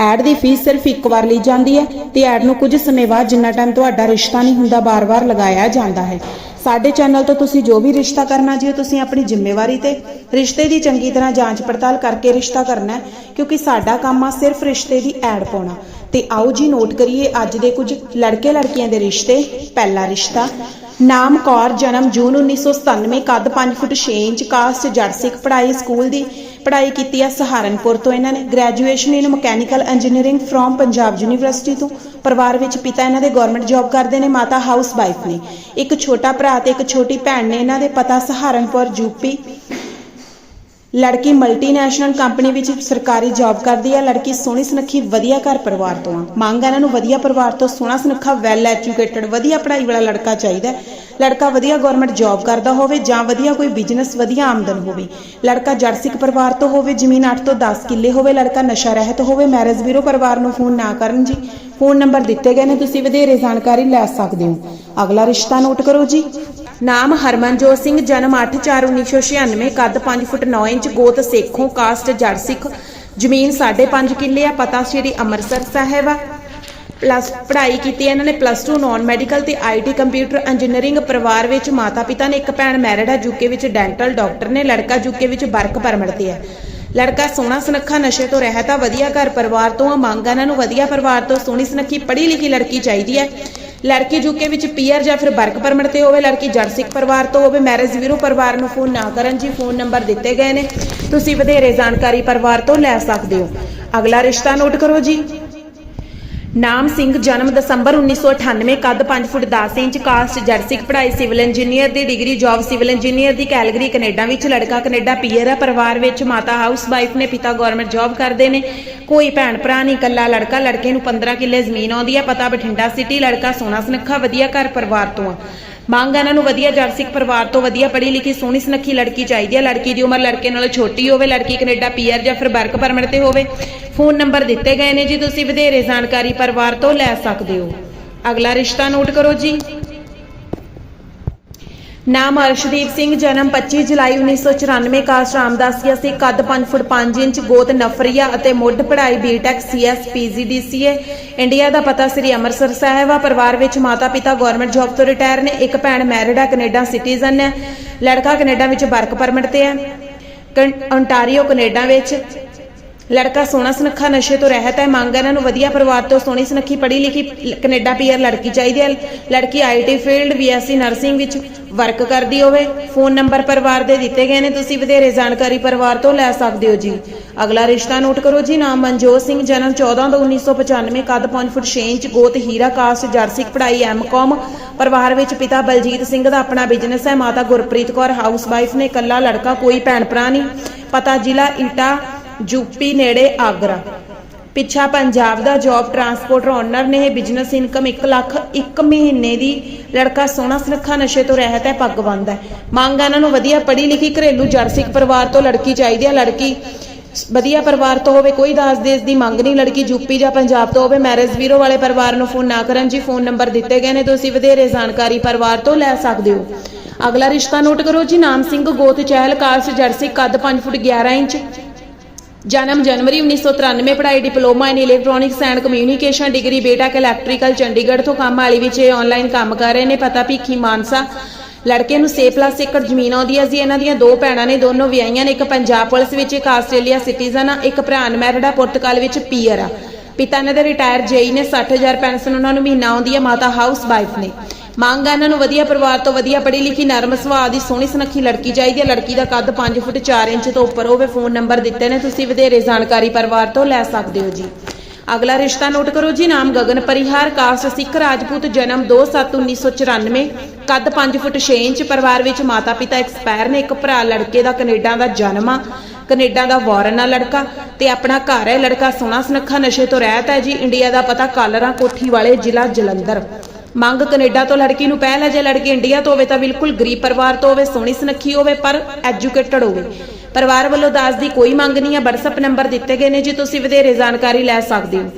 Add ਦੀ fees ਸਿਰਫ ਇੱਕ ਵਾਰ ਲਈ ਜਾਂਦੀ ਹੈ ਤੇ ਐਡ ਨੂੰ ਕੁਝ ਸਮੇਂ ਬਾਅਦ ਜਿੰਨਾ ਟਾਈਮ ਤੁਹਾਡਾ ਰਿਸ਼ਤਾ ਨਹੀਂ ਹੁੰਦਾ ਬਾਰ-ਬਾਰ ਲਗਾਇਆ ਜਾਂਦਾ ਹੈ। ਸਾਡੇ ਚੈਨਲ ਤੋਂ ਤੁਸੀਂ ਜੋ ਵੀ ਰਿਸ਼ਤਾ ਕਰਨਾ ਜੀ ਤੁਸੀਂ ਆਪਣੀ ਜ਼ਿੰਮੇਵਾਰੀ ਤੇ ਰਿਸ਼ਤੇ ਦੀ ਚੰਗੀ ਤਰ੍ਹਾਂ ਜਾਂਚ ਪੜਤਾਲ ਕਰਕੇ ਰਿਸ਼ਤਾ ਕਰਨਾ ਹੈ, ਕਿਉਂਕਿ ਸਾਡਾ ਕੰਮ ਆ ਸਿਰਫ ਰਿਸ਼ਤੇ ਦੀ ਐਡ ਪਾਉਣਾ। ਤੇ ਆਓ ਜੀ ਨੋਟ ਕਰੀਏ ਅੱਜ ਦੇ ਕੁਝ ਲੜਕੇ ਲੜਕੀਆਂ ਦੇ ਰਿਸ਼ਤੇ। ਪਹਿਲਾ ਰਿਸ਼ਤਾ, ਨਾਮ ਕੌਰ, ਜਨਮ ਜੂਨ 1997 ਕੱਦ 5 ਫੁੱਟ 6 ਇੰਚ, ਕਾਸਟ ਜੱਟ ਸਿੱਖ ਪੜ੍ਹਾਈ ਸਕੂਲ ਦੀ ਪੜ੍ਹਾਈ ਕੀਤੀ ਆ ਸਹਾਰਨਪੁਰ ਤੋਂ ਇਹਨਾਂ ਨੇ। Graduation in mechanical engineering from Punjab university ਤੋਂ। ਪਰਿਵਾਰ ਵਿੱਚ ਪਿਤਾ ਇਹਨਾਂ ਦੇ ਗਵਰਨਮੈਂਟ ਜੌਬ ਕਰਦੇ ਨੇ, ਮਾਤਾ ਹਾਊਸ ਵਾਈਫ ਨੇ। ਇੱਕ ਛੋਟਾ ਭਰਾ ਤੇ ਇੱਕ ਛੋਟੀ ਭੈਣ ਨੇ ਇਹਨਾਂ ਦੇ ਪਤਾ ਸਹਾਰਨਪੁਰ ਯੂਪੀ ਲੜਕੀ ਮਲਟੀਨੈਸ਼ਨਲ ਕੰਪਨੀ ਵਿੱਚ ਸਰਕਾਰੀ ਜੌਬ ਕਰਦੀ ਹੈ ਲੜਕੀ ਸੋਹਣੀ ਸੁਨੱਖੀ, ਵਧੀਆ ਘਰ ਪਰਿਵਾਰ ਤੋਂ ਆ। ਮੰਗ ਇਹਨਾਂ ਨੂੰ ਵਧੀਆ ਪਰਿਵਾਰ ਤੋਂ, ਸੋਹਣਾ ਸੁਨੱਖਾ ਵੈਲ ਐਜੂਕੇਟਡ ਵਧੀਆ ਪੜ੍ਹਾਈ ਵਾਲਾ ਲੜਕਾ ਚਾਹੀਦਾ ਲੜਕਾ ਵਧੀਆ ਗਵਰਨਮੈਂਟ ਜੌਬ ਕਰਦਾ ਹੋਵੇ ਜਾਂ ਵਧੀਆ ਕੋਈ ਬਿਜ਼ਨਸ ਵਧੀਆ ਆਮਦਨ ਹੋਵੇ। ਲੜਕਾ ਜੜ ਸਿੱਖ ਪਰਿਵਾਰ ਤੋਂ ਹੋਵੇ, ਜ਼ਮੀਨ 8 ਤੋਂ 10 ਕਿੱਲੇ ਹੋਵੇ, ਲੜਕਾ ਨਸ਼ਾ ਰਹਿਤ ਹੋਵੇ ਮੈਰਿਜ ਬਿਊਰੋ ਪਰਿਵਾਰ ਨੂੰ ਫੋਨ ਨਾ ਕਰਨ ਜੀ। ਫੋਨ ਨੰਬਰ ਦਿੱਤੇ ਗਏ ਨੇ, ਤੁਸੀਂ ਵਧੇਰੇ ਜਾਣਕਾਰੀ ਲੈ ਸਕਦੇ ਹੋ। ਅਗਲਾ ਰਿਸ਼ਤਾ ਨੋਟ ਕਰੋ ਜੀ। ਨਾਮ ਹਰਮਨਜੋਤ ਸਿੰਘ, ਜਨਮ 8/4/1996 ਕੱਦ 5 ਫੁੱਟ 9 ਇੰਚ, ਗੋਤ ਸੇਖੋਂ, ਕਾਸਟ ਜੜ ਸਿੱਖ, ਜ਼ਮੀਨ 5.5 ਕਿੱਲੇ ਆ, ਪਤਾ ਸ਼੍ਰੀ ਅੰਮ੍ਰਿਤਸਰ ਸਾਹਿਬ ਆ। ਪਲੱਸ ਪੜ੍ਹਾਈ ਕੀਤੀ ਇਹਨਾਂ ਨੇ, ਪਲੱਸ 2 ਨਾਨ ਮੈਡੀਕਲ ਤੇ ਆਈਟੀ ਕੰਪਿਊਟਰ ਇੰਜੀਨੀਅਰਿੰਗ ਪਰਿਵਾਰ ਵਿੱਚ ਮਾਤਾ ਪਿਤਾ ਨੇ ਇੱਕ ਭੈਣ ਮੈਰਿਡ ਆ, ਯੂਕੇ ਵਿੱਚ ਡੈਂਟਲ ਡਾਕਟਰ ਨੇ, ਲੜਕਾ ਯੂਕੇ ਵਿੱਚ ਵਰਕ ਪਰਮਿਟ ਤੇ ਹੈ ਲੜਕਾ ਸੋਹਣਾ ਸੁਨੱਖਾ, ਨਸ਼ੇ ਤੋਂ ਰਹਿਤ ਆ, ਵਧੀਆ ਘਰ ਪਰਿਵਾਰ ਤੋਂ ਆ, ਮੰਗ ਇਹਨਾਂ ਨੂੰ ਵਧੀਆ ਪਰਿਵਾਰ ਤੋਂ, ਸੋਹਣੀ ਸੁਨੱਖੀ ਪੜ੍ਹੀ ਲਿਖੀ ਲੜਕੀ ਚਾਹੀਦੀ ਹੈ ਲੜਕੀ ਯੂਕੇ ਵਿੱਚ ਪੀਆਰ ਜਾਂ ਫਿਰ ਵਰਕ ਪਰਮਿਟ ਤੇ ਹੋਵੇ, ਲੜਕੀ ਜੜ ਸਿੱਖ ਪਰਿਵਾਰ ਤੋਂ ਹੋਵੇ, ਮੈਰਿਜ ਵੀਰੋ ਪਰਿਵਾਰ ਨੂੰ ਫੋਨ ਨਾ ਕਰਨ ਜੀ, ਫੋਨ ਨੰਬਰ ਦਿੱਤੇ ਗਏ ਨੇ। ਤੁਸੀਂ ਵਧੇਰੇ ਜਾਣਕਾਰੀ ਪਰਿਵਾਰ ਤੋਂ ਲੈ ਸਕਦੇ ਹੋ। ਅਗਲਾ ਰਿਸ਼ਤਾ ਨੋਟ ਕਰੋ ਜੀ। ਨਾਮ ਸਿੰਘ, ਜਨਮ ਦਸੰਬਰ 1998 ਕੱਦ 5 ਫੁੱਟ 10 ਇੰਚ, ਕਾਸਟ ਜੜ ਪੜ੍ਹਾਈ ਸਿਵਲ ਇੰਜੀਨੀਅਰ ਦੀ ਡਿਗਰੀ, ਜੌਬ ਸਿਵਲ ਇੰਜੀਨੀਅਰ ਦੀ ਕੈਲਗਰੀ, ਕੈਨੇਡਾ ਵਿੱਚ ਲੜਕਾ, ਕੈਨੇਡਾ ਪੀਅਰ ਹੈ ਪਰਿਵਾਰ ਵਿੱਚ ਮਾਤਾ, ਹਾਊਸ ਵਾਈਫ ਨੇ, ਪਿਤਾ ਗਵਰਨਮੈਂਟ ਜੌਬ ਕਰਦੇ ਨੇ। ਕੋਈ ਭੈਣ, ਭਰਾ ਨਹੀਂ, ਇਕੱਲਾ ਲੜਕਾ, ਲੜਕੇ ਨੂੰ 15 ਕਿੱਲੇ ਜ਼ਮੀਨ ਆਉਂਦੀ ਹੈ ਪਤਾ ਬਠਿੰਡਾ ਸਿਟੀ ਲੜਕਾ ਸੋਹਣਾ ਸੁਨੱਖਾ, ਵਧੀਆ ਘਰ ਪਰਿਵਾਰ ਤੋਂ ਆ। ਮੰਗ ਇਹਨਾਂ ਨੂੰ ਵਧੀਆ ਜੜ ਸਿੱਖ ਪਰਿਵਾਰ ਤੋਂ ਵਧੀਆ ਪੜ੍ਹੀ ਲਿਖੀ, ਸੋਹਣੀ ਸੁਨੱਖੀ ਲੜਕੀ ਚਾਹੀਦੀ ਹੈ ਲੜਕੀ ਦੀ ਉਮਰ ਲੜਕੇ ਨਾਲੋਂ ਛੋਟੀ ਹੋਵੇ, ਲੜਕੀ ਕੈਨੇਡਾ ਪੀਆਰ ਜਾਂ ਫਿਰ ਵਰਕ ਪਰਮਿਟ ਤੇ ਹੋਵੇ। ਫੋਨ ਨੰਬਰ ਦਿੱਤੇ ਗਏ ਨੇ ਜੀ, ਤੁਸੀਂ ਵਧੇਰੇ ਜਾਣਕਾਰੀ ਪਰਿਵਾਰ ਤੋਂ ਲੈ ਸਕਦੇ ਹੋ। ਅਗਲਾ ਰਿਸ਼ਤਾ ਨੋਟ ਕਰੋ ਜੀ। ਨਾਮ ਅਰਸ਼ਦੀਪ ਸਿੰਘ, ਜਨਮ 25 ਜੁਲਾਈ 1994 ਕਾਸਟ ਰਾਮਦਾਸੀਆ ਸੀ। ਕੱਦ 5 ਫੁੱਟ 5 ਇੰਚ, ਗੋਤ ਨਫਰੀਆ ਅਤੇ ਮੁੱਢ ਪੜ੍ਹਾਈ ਬੀਟੈਕ ਸੀਐਸ ਪੀਜੀਡੀਸੀਏ ਇੰਡੀਆ ਦਾ ਪਤਾ ਸ੍ਰੀ ਅੰਮ੍ਰਿਤਸਰ ਸਾਹਿਬ ਆ। ਪਰਿਵਾਰ ਵਿੱਚ ਮਾਤਾ ਪਿਤਾ ਗਵਰਨਮੈਂਟ ਜੌਬ ਤੋਂ ਰਿਟਾਇਰ ਨੇ। ਇੱਕ ਭੈਣ ਮੈਰਿਡ ਹੈ ਕੈਨੇਡਾ ਸਿਟੀਜ਼ਨ ਹੈ। ਲੜਕਾ ਕੈਨੇਡਾ ਵਿੱਚ ਵਰਕ ਪਰਮਿਟ ਤੇ ਹੈ। ਕੰ- ontario ਕੈਨੇਡਾ ਵਿੱਚ। ਲੜਕਾ ਸੋਹਣਾ ਸੁਨੱਖਾ, ਨਸ਼ੇ ਤੋਂ ਰਹਿਤ ਹੈ, ਮੰਗ ਇਹਨਾਂ ਨੂੰ ਵਧੀਆ ਪਰਿਵਾਰ ਤੋਂ, ਸੋਹਣੀ ਸੁਨੱਖੀ ਪੜ੍ਹੀ ਲਿਖੀ ਲ- ਕੈਨੇਡਾ ਪੀਆਰ ਲੜਕੀ ਚਾਹੀਦੀ ਹੈ। ਲੜਕੀ ਆਈਟੀ ਫੀਲਡ ਬੀਐਸਸੀ ਨਰਸਿੰਗ ਵਿੱਚ ਵਰਕ ਕਰਦੀ ਹੋਵੇ। ਫੋਨ ਨੰਬਰ ਪਰਿਵਾਰ ਦੇ ਦਿੱਤੇ ਗਏ ਨੇ, ਤੁਸੀਂ ਵਧੇਰੇ ਜਾਣਕਾਰੀ ਪਰਿਵਾਰ ਤੋਂ ਲੈ ਸਕਦੇ ਹੋ ਜੀ। ਅਗਲਾ ਰਿਸ਼ਤਾ ਨੋਟ ਕਰੋ ਜੀ, ਨਾਮ ਮਨਜੋਤ ਸਿੰਘ, ਜਨਮ 14 ਤੋਂ 1995 ਕੱਦ 5 ਫੁੱਟ 6 ਇੰਚ, ਗੋਤ ਹੀਰਾ, ਕਾਸਟ ਜਰਸਿਕ ਪੜ੍ਹਾਈ ਐਮਕਾਮ। ਪਰਿਵਾਰ ਵਿੱਚ ਪਿਤਾ ਬਲਜੀਤ ਸਿੰਘ ਦਾ ਆਪਣਾ ਬਿਜ਼ਨਸ ਹੈ, ਮਾਤਾ ਗੁਰਪ੍ਰੀਤ ਕੌਰ ਹਾਊਸ ਵਾਈਫ ਨੇ ਇਕੱਲਾ ਲੜਕਾ, ਕੋਈ ਭੈਣ ਭਰਾ ਨਹੀਂ। ਪਤਾ ਜ਼ਿਲ੍ਹਾ ਈਟਾ ਯੂਪੀ ਨੇੜੇ ਆਗਰਾ। ਪਿੱਛਾ ਪੰਜਾਬ ਦਾ ਜੌਬ ਟਰਾਂਸਪੋਰਟਰ ਓਨਰ ਨੇ ਇਹ ਬਿਜ਼ਨਸ ਇਨਕਮ 1 ਲੱਖ 1 ਮਹੀਨੇ ਦੀ ਲੜਕਾ ਸੋਹਣਾ ਸੁਨੱਖਾ ਨਸ਼ੇ ਤੋਂ ਰਹਿਤ ਹੈ, ਪੱਗ ਬੰਨ੍ਹਦਾ ਹੈ। ਮੰਗ ਇਹਨਾਂ ਨੂੰ ਵਧੀਆ ਪੜ੍ਹੀ ਲਿਖੀ ਘਰੇਲੂ ਜੜ ਪਰਿਵਾਰ ਤੋਂ ਲੜਕੀ ਚਾਹੀਦੀ ਹੈ। ਲੜਕੀ ਵਧੀਆ ਪਰਿਵਾਰ ਤੋਂ ਹੋਵੇ, ਕੋਈ ਦਾਸ ਦੇਸ਼ ਦੀ ਮੰਗ ਨਹੀਂ। ਲੜਕੀ ਯੂਪੀ ਜਾਂ ਪੰਜਾਬ ਤੋਂ ਹੋਵੇ ਮੈਰਿਜ ਵੀਰੋ ਵਾਲੇ ਪਰਿਵਾਰ ਨੂੰ ਫੋਨ ਨਾ ਕਰਨ। ਜੀ ਫੋਨ ਨੰਬਰ ਦਿੱਤੇ ਗਏ ਨੇ, ਤੁਸੀਂ ਵਧੇਰੇ ਜਾਣਕਾਰੀ ਪਰਿਵਾਰ ਤੋਂ ਲੈ ਸਕਦੇ ਹੋ। ਅਗਲਾ ਰਿਸ਼ਤਾ ਨੋਟ ਕਰੋ ਜੀ, ਨਾਮ ਸਿੰਘ ਗੋਤ ਚਹਿਲ ਕਾਸਟ ਜਰਸੀ, ਕੱਦ 5 ਫੁੱਟ 11 ਇੰਚ। ਜਨਮ ਜਨਵਰੀ 1993 ਪੜ੍ਹਾਈ diploma in electronics and communication degree ਬੇਟਾ ਇਲੈਕਟ੍ਰੀਕਲ ਚੰਡੀਗੜ੍ਹ ਤੋਂ ਕੰਮ ਵਾਲੀ ਵਿੱਚ ਇਹ ਆਨਲਾਈਨ ਕੰਮ ਕਰ ਰਹੇ ਨੇ। ਪਤਾ ਭੀਖੀ ਮਾਨਸਾ। ਲੜਕੇ ਨੂੰ 6 ਪਲੱਸ ਏਕੜ ਜ਼ਮੀਨ ਆਉਂਦੀ ਹੈ। ਜੀ ਇਹਨਾਂ ਦੀਆਂ ਦੋ ਭੈਣਾਂ ਨੇ, ਦੋਨੋਂ ਵਿਆਹੀਆਂ ਨੇ। ਇੱਕ ਪੰਜਾਬ ਪੁਲਿਸ ਵਿੱਚ, ਇੱਕ ਆਸਟ੍ਰੇਲੀਆ ਸਿਟੀਜ਼ਨ ਆ, ਇੱਕ ਭਰਾ ਅਨਮੈਰਿਡ ਆ, ਪੁਰਤਗਾਲ ਵਿੱਚ ਪੀਅਰ ਆ। ਪਿਤਾ ਨੇ ਦੇ ਰਿਟਾਇਰ ਜੇਈ ਨੇ। 60000 ਪੈਨਸ਼ਨ ਉਹਨਾਂ ਨੂੰ ਮਹੀਨਾ ਆਉਂਦੀ ਹੈ। ਮਾਤਾ ਹਾਊਸ ਵਾਈਫ ਨੇ। ਮੰਗ ਆ ਇਹਨਾਂ ਨੂੰ ਵਧੀਆ ਪਰਿਵਾਰ ਤੋਂ ਵਧੀਆ ਪੜ੍ਹੀ ਲਿਖੀ, ਨਰਮ ਸੁਭਾਅ ਦੀ ਸੋਹਣੀ ਸੁਨੱਖੀ ਲੜਕੀ ਚਾਹੀਦੀ ਹੈ। ਲੜਕੀ ਦਾ ਕੱਦ 5 ਫੁੱਟ 4 ਇੰਚ ਤੋਂ ਉੱਪਰ ਹੋਵੇ, ਫੋਨ ਨੰਬਰ ਦਿੱਤੇ ਨੇ। ਤੁਸੀਂ ਵਧੇਰੇ ਜਾਣਕਾਰੀ ਪਰਿਵਾਰ ਤੋਂ ਲੈ ਸਕਦੇ ਹੋ ਜੀ। ਅਗਲਾ ਰਿਸ਼ਤਾ ਨੋਟ ਕਰੋ ਜੀ, ਨਾਮ ਗਗਨ ਪਰਿਹਾਰ, ਕਾਸਟ ਸਿੱਖ ਰਾਜਪੂਤ, ਜਨਮ 2/7/1994 ਕੱਦ 5 ਫੁੱਟ 6 ਇੰਚ, ਪਰਿਵਾਰ ਵਿੱਚ ਮਾਤਾ ਪਿਤਾ ਐਕਸਪਾਇਰ ਨੇ, ਇੱਕ ਭਰਾ ਲੜਕੇ ਦਾ, ਕੈਨੇਡਾ ਦਾ ਜਨਮ ਆ। ਕੈਨੇਡਾ ਦਾ ਵਾਰਨ ਆ ਲੜਕਾ ਤੇ ਆਪਣਾ ਘਰ ਹੈ। ਲੜਕਾ ਸੋਹਣਾ ਸੁਨੱਖਾ ਨਸ਼ੇ ਤੋਂ ਰਹਿਤ ਹੈ ਜੀ। ਇੰਡੀਆ ਦਾ ਪਤਾ ਕਾਲਰਾ ਕੋਠੀ ਵਾਲੇ ਜ਼ਿਲ੍ਹਾ ਜਲੰਧਰ। ਮੰਗ ਕੈਨੇਡਾ ਤੋਂ ਲੜਕੀ ਨੂੰ ਪਹਿਲ ਹੈ, ਜੇ ਲੜਕੀ ਇੰਡੀਆ ਤੋਂ ਹੋਵੇ ਤਾਂ ਬਿਲਕੁਲ ਗਰੀਬ ਪਰਿਵਾਰ ਤੋਂ ਹੋਵੇ, ਸੋਹਣੀ ਸੁਨੱਖੀ ਹੋਵੇ, ਪਰ ਐਜੂਕੇਟਡ ਹੋਵੇ। ਪਰਿਵਾਰ ਵੱਲੋਂ ਦਾਜ ਦੀ ਕੋਈ ਮੰਗ ਨਹੀਂ ਹੈ, WhatsApp ਨੰਬਰ ਦਿੱਤੇ ਗਏ ਨੇ ਜੀ, ਤੁਸੀਂ ਵਧੇਰੇ ਜਾਣਕਾਰੀ ਲੈ ਸਕਦੇ ਹੋ।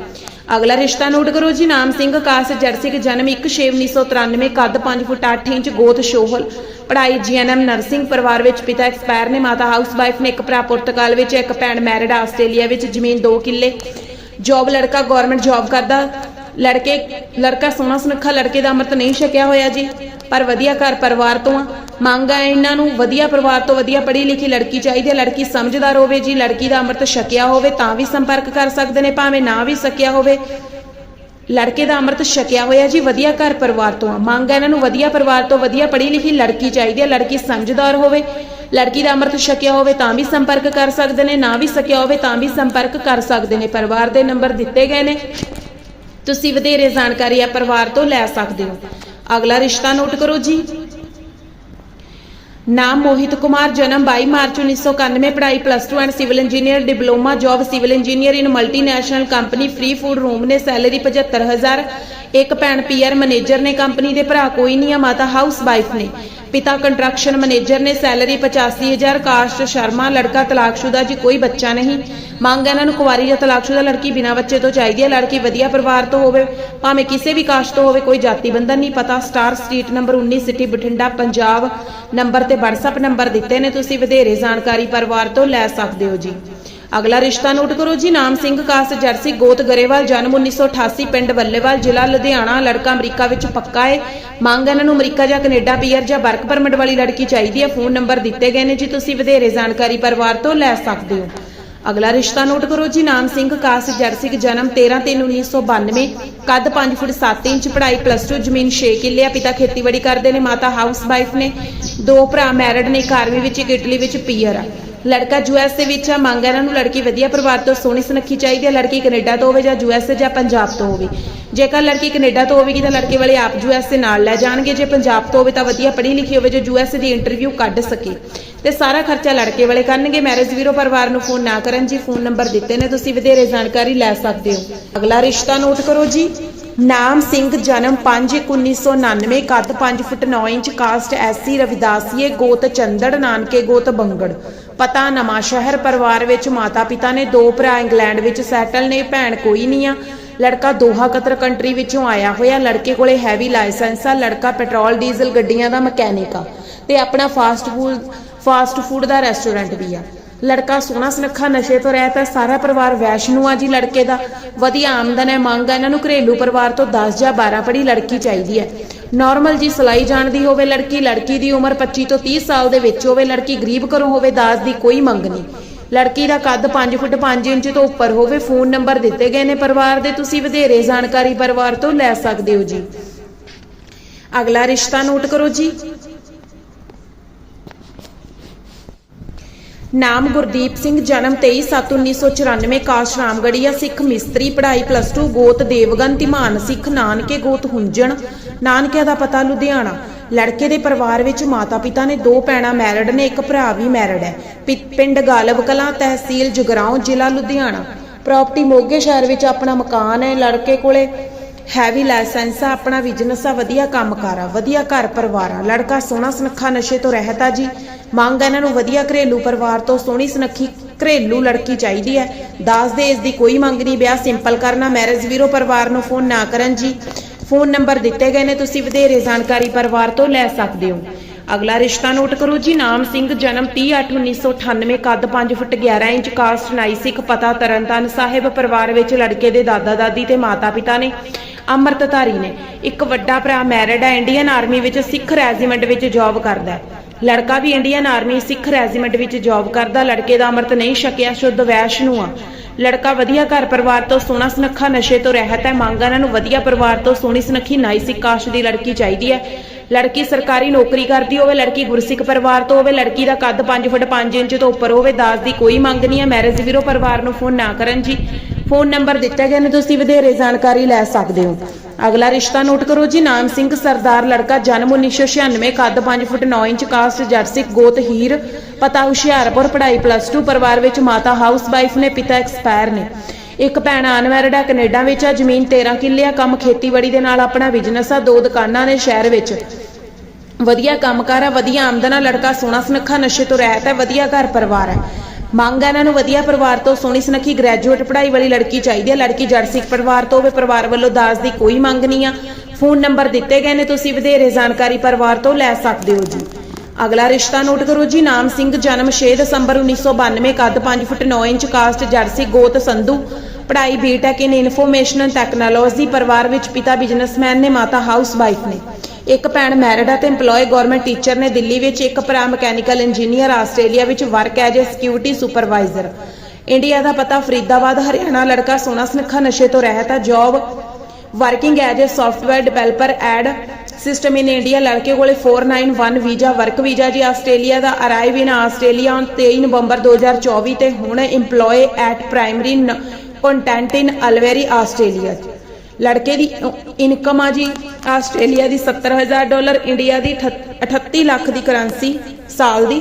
ਅਗਲਾ ਰਿਸ਼ਤਾ ਨੋਟ ਕਰੋ ਜੀ, ਨਾਮ ਸਿੰਘ, ਕਾਸ ਜਰਸੀ ਜਨਮ 1/6/1993 ਕੱਦ 5 ਫੁੱਟ 8 ਇੰਚ, ਗੋਤ ਸ਼ੋਹਲ, ਪੜ੍ਹਾਈ ਜੀਐਨਐਮ ਨਰਸਿੰਗ ਪਰਿਵਾਰ ਵਿੱਚ ਪਿਤਾ ਐਕਸਪਾਇਰ ਨੇ, ਮਾਤਾ ਹਾਊਸ ਵਾਈਫ ਨੇ, ਇੱਕ ਭਰਾ ਪੁਰਤਗਾਲ ਵਿੱਚ, ਇੱਕ ਭੈਣ ਮੈਰਿਡ ਆਸਟ੍ਰੇਲੀਆ ਵਿੱਚ, ਜ਼ਮੀਨ 2 ਕਿੱਲੇ, ਜੌਬ ਲੜਕਾ ਗਵਰਨਮੈਂਟ ਜੌਬ ਕਰਦਾ ਲੜਕੇ, ਲੜਕਾ ਸੋਹਣਾ ਸੁਨੱਖਾ ਲੜਕੇ ਦਾ ਅੰਮ੍ਰਿਤ ਨਹੀਂ ਛਕਿਆ ਹੋਇਆ ਜੀ। ਪਰ ਵਧੀਆ ਘਰ ਪਰਿਵਾਰ ਤੋਂ ਆ। ਮੰਗ ਹੈ ਇਹਨਾਂ ਨੂੰ ਵਧੀਆ ਪਰਿਵਾਰ ਤੋਂ ਵਧੀਆ ਪੜ੍ਹੀ ਲਿਖੀ ਲੜਕੀ ਚਾਹੀਦੀ ਹੈ। ਲੜਕੀ ਸਮਝਦਾਰ ਹੋਵੇ ਜੀ, ਲੜਕੀ ਦਾ ਅੰਮ੍ਰਿਤ ਛਕਿਆ ਹੋਵੇ ਤਾਂ ਵੀ ਸੰਪਰਕ ਕਰ ਸਕਦੇ ਨੇ, ਭਾਵੇਂ ਨਾ ਵੀ ਸਕਿਆ ਹੋਵੇ। ਲੜਕੇ ਦਾ ਅੰਮ੍ਰਿਤ ਛਕਿਆ ਹੋਇਆ ਜੀ, ਵਧੀਆ ਘਰ ਪਰਿਵਾਰ ਤੋਂ ਆ। ਮੰਗ ਹੈ ਇਹਨਾਂ ਨੂੰ ਵਧੀਆ ਪਰਿਵਾਰ ਤੋਂ ਵਧੀਆ ਪੜ੍ਹੀ ਲਿਖੀ ਲੜਕੀ ਚਾਹੀਦੀ ਹੈ। ਲੜਕੀ ਸਮਝਦਾਰ ਹੋਵੇ, ਲੜਕੀ ਦਾ ਅੰਮ੍ਰਿਤ ਛਕਿਆ ਹੋਵੇ ਤਾਂ ਵੀ ਸੰਪਰਕ ਕਰ ਸਕਦੇ ਨੇ, ਨਾ ਵੀ ਸਕਿਆ ਹੋਵੇ ਤਾਂ ਵੀ ਸੰਪਰਕ ਕਰ ਸਕਦੇ ਨੇ। ਪਰਿਵਾਰ ਦੇ ਨੰਬਰ ਦਿੱਤੇ ਗਏ ਨੇ। ਤੁਸੀਂ ਵਧੇਰੇ ਜਾਣਕਾਰੀ ਆ ਪਰਿਵਾਰ ਤੋਂ ਲੈ ਸਕਦੇ ਹੋ। ਅਗਲਾ ਰਿਸ਼ਤਾ ਨੋਟ ਕਰੋ ਜੀ। ਨਾਮ ਮੋਹਿਤ ਕੁਮਾਰ, ਜਨਮ 22 ਮਾਰਚ 1991 ਪੜ੍ਹਾਈ plus 2 and civil engineer diploma job civil engineer in multinational company free food room ਨੇ ਸੈਲਰੀ 75000 ਇੱਕ ਭੈਣ ਪੀਆਰ ਮੈਨੇਜਰ ਨੇ ਕੰਪਨੀ ਦੇ ਭਰਾ ਕੋਈ ਨਹੀਂ ਆ, ਮਾਤਾ ਹਾਊਸ ਵਾਈਫ ਨੇ। ਪਿਤਾ ਕੰਸਟਰਕਸ਼ਨ ਮੈਨੇਜਰ ਨੇ ਸੈਲਰੀ 85000 ਕਾਸਟ ਸ਼ਰਮਾ, ਲੜਕਾ ਤਲਾਕਸ਼ੁਦਾ ਜੀ ਕੋਈ ਬੱਚਾ ਨਹੀਂ। ਮੰਗ ਇਹਨਾਂ ਨੂੰ ਕੁਵਾਰੀ ਜਾਂ ਤਲਾਕਸ਼ੁਦਾ ਲੜਕੀ ਬਿਨਾਂ ਬੱਚੇ ਤੋਂ ਚਾਹੀਦੀ ਹੈ, ਲੜਕੀ ਵਧੀਆ ਪਰਿਵਾਰ ਤੋਂ ਹੋਵੇ, ਭਾਵੇਂ ਕਿਸੇ ਵੀ ਕਾਸਟ ਤੋਂ ਹੋਵੇ, ਕੋਈ ਜਾਤੀ ਬੰਧਨ ਨਹੀਂ ਪਤਾ। Star street number 19 city Bathinda, Punjab number ਤੇ WhatsApp ਨੰਬਰ ਦਿੱਤੇ ਨੇ, ਤੁਸੀਂ ਵਧੇਰੇ ਜਾਣਕਾਰੀ ਪਰਿਵਾਰ ਤੋਂ ਲੈ ਸਕਦੇ ਹੋ ਜੀ। ਅਗਲਾ ਰਿਸ਼ਤਾ ਨੋਟ ਕਰੋ ਜੀ, ਨਾਮ ਸਿੰਘ ਕਾਸ ਜਰਸੀ ਗੋਤ ਗਰੇਵਾਲ, ਜਨਮ 1988 ਪਿੰਡ ਬੱਲੇਵਾਲ ਜ਼ਿਲ੍ਹਾ ਲੁਧਿਆਣਾ। ਲੜਕਾ ਅਮਰੀਕਾ ਵਿੱਚ ਪੱਕਾ ਹੈ ਮੰਗ ਇਹਨਾਂ ਨੂੰ ਅਮਰੀਕਾ ਜਾਂ ਕੈਨੇਡਾ, ਪੀਆਰ ਜਾਂ ਵਰਕ ਪਰਮਿਟ ਵਾਲੀ ਲੜਕੀ ਚਾਹੀਦੀ ਹੈ। ਫੋਨ ਨੰਬਰ ਦਿੱਤੇ ਗਏ ਨੇ ਜੀ, ਤੁਸੀਂ ਵਧੇਰੇ ਜਾਣਕਾਰੀ ਪਰਿਵਾਰ ਤੋਂ ਲੈ ਸਕਦੇ ਹੋ। ਅਗਲਾ ਰਿਸ਼ਤਾ ਨੋਟ ਕਰੋ ਜੀ, ਨਾਮ ਸਿੰਘ ਕਾਸ ਜਰਸੀ ਜਨਮ 13/3/1992 ਕੱਦ 5 ਫੁੱਟ 7 ਇੰਚ, ਪੜ੍ਹਾਈ ਪਲੱਸ 2 ਜ਼ਮੀਨ 6 ਕਿੱਲੇ ਆ। ਪਿਤਾ ਖੇਤੀਬਾੜੀ ਕਰਦੇ ਨੇ, ਮਾਤਾ ਹਾਊਸ ਵਾਈਫ ਨੇ। ਦੋ ਭਰਾ ਮੈਰਿਡ ਨੇ, ਇੱਕ ਆਰਮੀ ਵਿੱਚ, ਇੱਕ ਇਟਲੀ ਵਿੱਚ ਪੀਅਰ ਆ। ਲੜਕਾ ਯੂਐਸ ਦੇ ਵਿੱਚ ਆ, ਮੰਗ ਇਹਨਾਂ ਨੂੰ ਲੜਕੀ ਵਧੀਆ ਪਰਿਵਾਰ ਤੋਂ ਸੋਹਣੀ ਸੁਨੱਖੀ ਚਾਹੀਦੀ ਹੈ, ਲੜਕੀ ਕੈਨੇਡਾ ਤੋਂ ਹੋਵੇ ਜਾਂ ਯੂਐਸ ਜਾਂ ਪੰਜਾਬ ਤੋਂ ਹੋਵੇ। ਜੇਕਰ ਲੜਕੀ ਕੈਨੇਡਾ ਤੋਂ ਹੋਵੇਗੀ ਤਾਂ ਲੜਕੇ ਵਾਲੇ ਆਪ ਯੂਐਸ ਦੇ ਨਾਲ ਲੈ ਜਾਣਗੇ, ਜੇ ਪੰਜਾਬ ਤੋਂ ਹੋਵੇ ਤਾਂ ਵਧੀਆ ਪੜ੍ਹੀ ਲਿਖੀ ਹੋਵੇ, ਜੋ ਯੂਐਸ ਦੀ ਇੰਟਰਵਿਊ ਕੱਢ ਸਕੇ। ਤੇ ਸਾਰਾ ਖਰਚਾ ਲੜਕੇ ਵਾਲੇ ਕਰਨਗੇ। ਮੈਰਿਜ ਵੀਰੋ ਪਰਿਵਾਰ ਨੂੰ ਫੋਨ ਨਾ ਕਰਨ ਜੀ, ਫੋਨ ਨੰਬਰ ਦਿੱਤੇ ਨੇ, ਤੁਸੀਂ ਵਧੇਰੇ ਜਾਣਕਾਰੀ ਲੈ ਸਕਦੇ ਹੋ। ਅਗਲਾ ਰਿਸ਼ਤਾ ਨੋਟ ਕਰੋ ਜੀ। ਨਾਮ ਸਿੰਘ, ਜਨਮ 5/1999 ਕੱਦ 5 ਫੁੱਟ 9 ਇੰਚ, ਕਾਸਟ ਐਸਸੀ ਰਵਿਦਾਸੀਏ, ਗੋਤ ਚੰਦੜ, ਨਾਨਕੇ ਗੋਤ ਬੰਗੜ। ਪਤਾ ਨਵਾਂ ਸ਼ਹਿਰ ਪਰਿਵਾਰ ਵਿੱਚ ਮਾਤਾ ਪਿਤਾ ਨੇ ਦੋ ਭਰਾ ਇੰਗਲੈਂਡ ਵਿੱਚ ਸੈਟਲ ਨੇ, ਭੈਣ ਕੋਈ ਨਹੀਂ ਆ। ਲੜਕਾ ਦੋਹਾ ਕਤਰ ਕੰਟਰੀ ਵਿੱਚੋਂ ਆਇਆ ਹੋਇਆ। ਲੜਕੇ ਕੋਲੇ ਹੈਵੀ ਲਾਇਸੈਂਸ ਆ। ਲੜਕਾ ਪੈਟਰੋਲ, ਡੀਜ਼ਲ ਗੱਡੀਆਂ ਦਾ ਮਕੈਨਿਕ ਆ ਤੇ ਆਪਣਾ ਫਾਸਟ ਫੂਡ ਫਾਸਟ ਫੂਡ ਦਾ ਰੈਸਟੋਰੈਂਟ ਵੀ ਆ। ਲੜਕਾ ਸੋਹਣਾ ਸੁਨੱਖਾ ਨਸ਼ੇ ਤੋਂ ਰਹਿਤ ਹੈ ਸਾਰਾ ਪਰਿਵਾਰ ਵੈਸ਼ਨੂ ਆ ਜੀ ਲੜਕੇ ਦਾ। ਵਧੀਆ ਆਮਦਨ ਹੈ, ਮੰਗ ਹੈ ਇਹਨਾਂ ਨੂੰ ਘਰੇਲੂ ਪਰਿਵਾਰ ਤੋਂ 10 ਜਾਂ 12 ਪੜੀ ਲੜਕੀ ਚਾਹੀਦੀ ਹੈ। ਨਾਰਮਲ ਜੀ ਸਲਾਈ ਜਾਣਦੀ ਹੋਵੇ ਲੜਕੀ ਲੜਕੀ ਦੀ ਉਮਰ 25 ਤੋਂ 30 ਸਾਲ ਦੇ ਵਿੱਚ ਹੋਵੇ, ਲੜਕੀ ਗਰੀਬ ਘਰੋਂ ਹੋਵੇ, ਦਾਜ ਦੀ ਕੋਈ ਮੰਗ ਨਹੀਂ। ਲੜਕੀ ਦਾ ਕੱਦ 5 ਫੁੱਟ 5 ਇੰਚ ਤੋਂ ਉੱਪਰ ਹੋਵੇ, ਫੋਨ ਨੰਬਰ ਦਿੱਤੇ ਗਏ ਨੇ ਪਰਿਵਾਰ ਦੇ, ਤੁਸੀਂ ਵਧੇਰੇ ਜਾਣਕਾਰੀ ਪਰਿਵਾਰ ਤੋਂ ਲੈ ਸਕਦੇ ਹੋ ਜੀ। ਅਗਲਾ ਰਿਸ਼ਤਾ ਨੋਟ ਕਰੋ ਜੀ। ਨਾਮ ਗੁਰਦੀਪ ਸਿੰਘ, ਜਨਮ 23/7/1994 ਕਾਸ਼ ਰਾਮਗੜੀਆ ਸਿੱਖ ਮਿਸਤਰੀ, ਪੜ੍ਹਾਈ ਪਲੱਸ 2 ਗੋਤ ਦੇਵਗਨ, ਧੀਮਾਨ ਸਿੱਖ, ਨਾਨਕੇ ਗੋਤ ਹੁੰਜਣ, ਨਾਨਕਿਆਂ ਦਾ ਪਤਾ ਲੁਧਿਆਣਾ। ਲੜਕੇ ਦੇ ਪਰਿਵਾਰ ਵਿੱਚ ਮਾਤਾ ਪਿਤਾ ਨੇ ਦੋ ਭੈਣਾਂ ਮੈਰਿਡ ਨੇ, ਇੱਕ ਭਰਾ ਵੀ ਮੈਰਿਡ ਹੈ। ਪਿ- ਪਿੰਡ ਗਾਲਬ ਕਲਾਂ, ਤਹਿਸੀਲ ਜਗਰਾਉਂ, ਜ਼ਿਲ੍ਹਾ ਲੁਧਿਆਣਾ। ਪ੍ਰਾਪਰਟੀ ਮੋਗੇ ਸ਼ਹਿਰ ਵਿੱਚ ਆਪਣਾ ਮਕਾਨ ਹੈ, ਲੜਕੇ ਕੋਲੇ ਹੈਵੀ ਲਾਇਸੈਂਸ ਆ ਆਪਣਾ ਬਿਜ਼ਨਸ ਆ, ਵਧੀਆ ਕੰਮਕਾਰ ਆ, ਵਧੀਆ ਘਰ ਪਰਿਵਾਰ ਆ। ਲੜਕਾ ਸੋਹਣਾ ਸੁਨੱਖਾ, ਨਸ਼ੇ ਤੋਂ ਰਹਿਤ ਆ ਜੀ। ਮੰਗ ਇਹਨਾਂ ਨੂੰ ਵਧੀਆ ਘਰੇਲੂ ਪਰਿਵਾਰ ਤੋਂ ਸੋਹਣੀ ਸੁਨੱਖੀ ਘਰੇਲੂ ਲੜਕੀ ਚਾਹੀਦੀ ਹੈ ਦਾਜ ਦੇ ਇਸ ਦੀ ਕੋਈ ਮੰਗ ਨਹੀਂ ਵਿਆਹ ਸਿੰਪਲ ਕਰਨਾ। ਮੈਰਿਜ ਵੀਰੋ ਪਰਿਵਾਰ ਨੂੰ ਫੋਨ ਨਾ ਕਰਨ ਜੀ। ਫੋਨ ਨੰਬਰ ਦਿੱਤੇ ਗਏ ਨੇ, ਤੁਸੀਂ ਵਧੇਰੇ ਜਾਣਕਾਰੀ ਪਰਿਵਾਰ ਤੋਂ ਲੈ ਸਕਦੇ ਹੋ। ਅਗਲਾ ਰਿਸ਼ਤਾ ਨੋਟ ਕਰੋ ਜੀ, ਨਾਮ ਸਿੰਘ, ਜਨਮ 30/8/1998 ਕੱਦ 5 ਫੁੱਟ 11 ਇੰਚ ਕਾਸਟ ਨਾਈ ਸਿੱਖ ਪਤਾ ਤਰਨਤਾਰਨ ਸਾਹਿਬ, ਪਰਿਵਾਰ ਵਿੱਚ ਲੜਕੇ ਦੇ ਦਾਦਾ ਦਾਦੀ ਤੇ ਮਾਤਾ ਪਿਤਾ ਨੇ। ਅੰਮ੍ਰਿਤਧਾਰੀ ਨੇ ਇੱਕ ਵੱਡਾ ਭਰਾ ਮੈਰਿਡ ਹੈ ਇੰਡੀਅਨ ਆਰਮੀ ਵਿੱਚ ਸਿੱਖ ਰੈਜੀਮੈਂਟ ਵਿੱਚ ਜੌਬ ਕਰਦਾ ਹੈ। ਲੜਕਾ ਵੀ ਇੰਡੀਅਨ ਆਰਮੀ ਸਿੱਖ ਰੈਜੀਮੈਂਟ ਵਿੱਚ ਜੌਬ ਕਰਦਾ, ਲੜਕੇ ਦਾ ਅੰਮ੍ਰਿਤ ਨਹੀਂ ਛਕਿਆ, ਸ਼ੁੱਧ ਵੈਸ ਨੂੰ ਆ। ਲੜਕਾ ਵਧੀਆ ਘਰ ਪਰਿਵਾਰ ਤੋਂ ਸੋਹਣਾ ਸੁਨੱਖਾ ਨਸ਼ੇ ਤੋਂ ਰਹਿਤ ਹੈ, ਮੰਗ ਇਹਨਾਂ ਨੂੰ ਵਧੀਆ ਪਰਿਵਾਰ ਤੋਂ ਸੋਹਣੀ ਸੁਨੱਖੀ ਨਾਈ ਸਿੱਖ ਕਾਸ਼ ਦੀ ਲੜਕੀ ਚਾਹੀਦੀ ਹੈ। ਲੜਕੀ ਸਰਕਾਰੀ ਨੌਕਰੀ ਕਰਦੀ ਹੋਵੇ, ਲੜਕੀ ਗੁਰਸਿੱਖ ਪਰਿਵਾਰ ਤੋਂ ਹੋਵੇ, ਲੜਕੀ ਦਾ ਕੱਦ 5 ਫੁੱਟ 5 ਇੰਚ ਤੋਂ ਉੱਪਰ ਹੋਵੇ ਦਾਜ ਦੀ ਕੋਈ ਮੰਗ ਨਹੀਂ ਹੈ, ਮੈਰਿਜ ਵੀਰੋ ਪਰਿਵਾਰ ਨੂੰ ਫੋਨ ਨਾ ਕਰਨ ਜੀ। ਫੋਨ ਨੰਬਰ ਦਿੱਤੇ ਗਏ ਨੇ, ਤੁਸੀਂ ਵਧੇਰੇ ਜਾਣਕਾਰੀ ਲੈ ਸਕਦੇ ਹੋ। ਅਗਲਾ ਰਿਸ਼ਤਾ ਨੋਟ ਕਰੋ ਜੀ, ਨਾਮ ਸਿੰਘ ਸਰਦਾਰ, ਲੜਕਾ ਜਨਮ 1996 ਕੱਦ 5 ਫੁੱਟ 9 ਇੰਚ, ਕਾਸਟ ਜਰਸਿਕ ਗੋਤ ਹੀਰ, ਪਤਾ ਹੁਸ਼ਿਆਰਪੁਰ, ਪੜ੍ਹਾਈ ਪਲੱਸ 2 ਪਰਿਵਾਰ ਵਿੱਚ ਮਾਤਾ ਹਾਊਸ ਵਾਈਫ ਨੇ, ਪਿਤਾ ਐਕਸਪਾਇਰ ਨੇ। ਇੱਕ ਭੈਣ ਅਨਮੈਰਿਡ ਆ ਕੈਨੇਡਾ ਵਿੱਚ, ਆ ਜ਼ਮੀਨ 13 ਕਿੱਲੇ ਆ, ਕੰਮ ਖੇਤੀਬਾੜੀ ਦੇ ਨਾਲ ਆਪਣਾ ਬਿਜ਼ਨਸ ਆ, ਦੋ ਦੁਕਾਨਾਂ ਨੇ ਸ਼ਹਿਰ ਵਿੱਚ। ਵਧੀਆ ਕੰਮਕਾਰ ਆ, ਵਧੀਆ ਆਮਦਨ ਆ, ਲੜਕਾ ਸੋਹਣਾ ਸੁਨੱਖਾ, ਨਸ਼ੇ ਤੋਂ ਰਹਿਤ ਹੈ ਵਧੀਆ ਘਰ ਪਰਿਵਾਰ ਹੈ ਮੰਗ ਹੈ ਇਹਨਾਂ ਨੂੰ ਵਧੀਆ ਪਰਿਵਾਰ ਤੋਂ ਸੋਹਣੀ ਸੁਨੱਖੀ ਗ੍ਰੈਜੂਏਟ ਪੜ੍ਹਾਈ ਵਾਲੀ ਲੜਕੀ ਚਾਹੀਦੀ ਹੈ ਲੜਕੀ ਜੜ ਸਿੱਖ ਪਰਿਵਾਰ ਤੋਂ ਹੋਵੇ, ਪਰਿਵਾਰ ਵੱਲੋਂ ਦਾਜ ਦੀ ਕੋਈ ਮੰਗ ਨਹੀਂ ਆ। ਫੋਨ ਨੰਬਰ ਦਿੱਤੇ ਗਏ ਨੇ, ਤੁਸੀਂ ਵਧੇਰੇ ਜਾਣਕਾਰੀ ਪਰਿਵਾਰ ਤੋਂ ਲੈ ਸਕਦੇ ਹੋ ਜੀ। ਅਗਲਾ ਰਿਸ਼ਤਾ ਨੋਟ ਕਰੋ ਜੀ, ਨਾਮ ਸਿੰਘ, ਜਨਮ 6 ਦਸੰਬਰ 1992 ਕੱਦ 5 ਫੁੱਟ 9 ਇੰਚ, ਕਾਸਟ ਜਰਸੀ ਗੋਤ ਸੰਧੂ। ਪੜ੍ਹਾਈ ਬੀਟੈਕ ਇਨ ਇਨਫੋਰਮੇਸ਼ਨ ਟੈਕਨੋਲੋਜੀ ਪਰਿਵਾਰ ਵਿੱਚ ਪਿਤਾ ਬਿਜ਼ਨਸਮੈਨ ਨੇ, ਮਾਤਾ ਹਾਊਸਵਾਈਫ ਨੇ। ਇੱਕ ਭੈਣ ਮੈਰਿਡ ਅਤੇ ਤੇ EMPLOYE ਗਵਰਨਮੈਂਟ ਟੀਚਰ ਨੇ ਦਿੱਲੀ ਵਿੱਚ ਇੱਕ ਭਰਾ ਮਕੈਨੀਕਲ ਇੰਜੀਨੀਅਰ, ਆਸਟ੍ਰੇਲੀਆ ਵਿੱਚ work as a security supervisor India ਦਾ ਪਤਾ ਫਰੀਦਾਬਾਦ, ਹਰਿਆਣਾ, ਲੜਕਾ ਸੋਹਣਾ ਸੁਨੱਖਾ ਨਸ਼ੇ ਤੋਂ ਰਹਿਤ ਆ job working as a software developer and system in India ਲੜਕੇ ਕੋਲੇ 491 ਵੀਜ਼ਾ ਵਰਕ ਵੀਜ਼ਾ ਜੀ Australia the arrive in Australia on 23 November 2024 ਤੇ ਹੁਣ EMPLOYE at primary content in ਅਲਵੇਰੀ Australia ਲੜਕੇ ਦੀ ਇਨਕਮ ਆ ਜੀ ਆਸਟ੍ਰੇਲੀਆ ਦੀ 70000 ਡਾਲਰ ਇੰਡੀਆ ਦੀ 38 ਲੱਖ ਦੀ ਕਰੰਸੀ ਸਾਲ ਦੀ।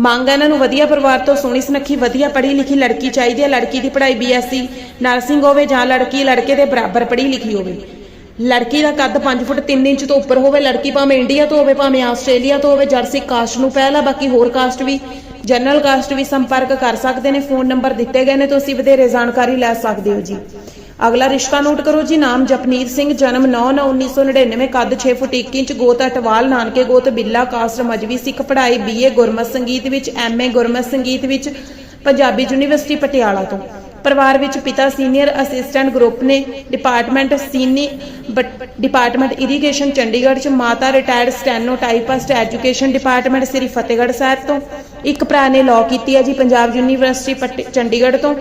ਮੰਗ ਇਹਨਾਂ ਨੂੰ ਵਧੀਆ ਪਰਿਵਾਰ ਤੋਂ, ਸੋਹਣੀ ਸੁਨੱਖੀ, ਵਧੀਆ ਪੜ੍ਹੀ ਲਿਖੀ ਲੜਕੀ ਚਾਹੀਦੀ ਹੈ ਲੜਕੀ ਦੀ ਪੜ੍ਹਾਈ ਬੀਐਸਸੀ ਨਰਸਿੰਗ ਹੋਵੇ ਜਾਂ ਲੜਕੀ, ਲੜਕੇ ਦੇ ਬਰਾਬਰ ਪੜ੍ਹੀ ਲਿਖੀ ਹੋਵੇ। ਲੜਕੀ ਦਾ ਕੱਦ 5 ਫੁੱਟ 3 ਇੰਚ ਤੋਂ ਉੱਪਰ ਹੋਵੇ, ਲੜਕੀ ਭਾਵੇਂ ਇੰਡੀਆ ਤੋਂ ਹੋਵੇ, ਭਾਵੇਂ ਆਸਟ੍ਰੇਲੀਆ ਤੋਂ ਹੋਵੇ, ਜਰਸੀ ਕਾਸਟ ਨੂੰ ਪਹਿਲਾ, ਬਾਕੀ ਹੋਰ ਕਾਸਟ ਵੀ। ਜਨਰਲ ਕਾਸਟ ਵੀ ਸੰਪਰਕ ਕਰ ਸਕਦੇ ਨੇ, ਫੋਨ ਨੰਬਰ ਦਿੱਤੇ ਗਏ ਨੇ ਤੁਸੀਂ ਵਧੇਰੇ ਜਾਣਕਾਰੀ ਲੈ ਸਕਦੇ ਹੋ ਜੀ। ਅਗਲਾ ਰਿਸ਼ਤਾ ਨੋਟ ਕਰੋ ਜੀ, ਨਾਮ ਜਪਨੀਤ ਸਿੰਘ, ਜਨਮ 9/9/1999 ਕੱਦ 6 ਫੁੱਟ 1 ਇੰਚ, ਗੋਤ ਅਟਵਾਲ, ਨਾਨਕੇ ਗੋਤ ਬਿੱਲਾ, ਕਾਸਟ ਮਜਵੀ, ਸਿੱਖ ਪੜ੍ਹਾਈ ਬੀਏ ਗੁਰਮਤ ਸੰਗੀਤ ਵਿੱਚ ਐਮਏ ਗੁਰਮਤ ਸੰਗੀਤ ਵਿੱਚ, ਪੰਜਾਬੀ ਯੂਨੀਵਰਸਿਟੀ ਪਟਿਆਲਾ ਤੋਂ। ਪਰਿਵਾਰ ਵਿੱਚ ਪਿਤਾ ਸੀਨੀਅਰ ਅਸਿਸਟੈਂਟ ਗਰੁੱਪ ਨੇ ਡਿਪਾਰਟਮੈਂਟ ਸੀਨੀ ਡਿਪਾਰਟਮੈਂਟ ਇਰੀਗੇਸ਼ਨ ਚੰਡੀਗੜ੍ਹ ਚ ਮਾਤਾ retired steno typist education department Sri Fatehgarh Sahib ਤੋਂ। ਇੱਕ ਭਰਾ ਨੇ ਲਾਅ ਕੀਤੀ ਹੈ ਜੀ ਪੰਜਾਬ ਯੂਨੀਵਰਸਿਟੀ ਚੰਡੀਗੜ੍ਹ ਤੋਂ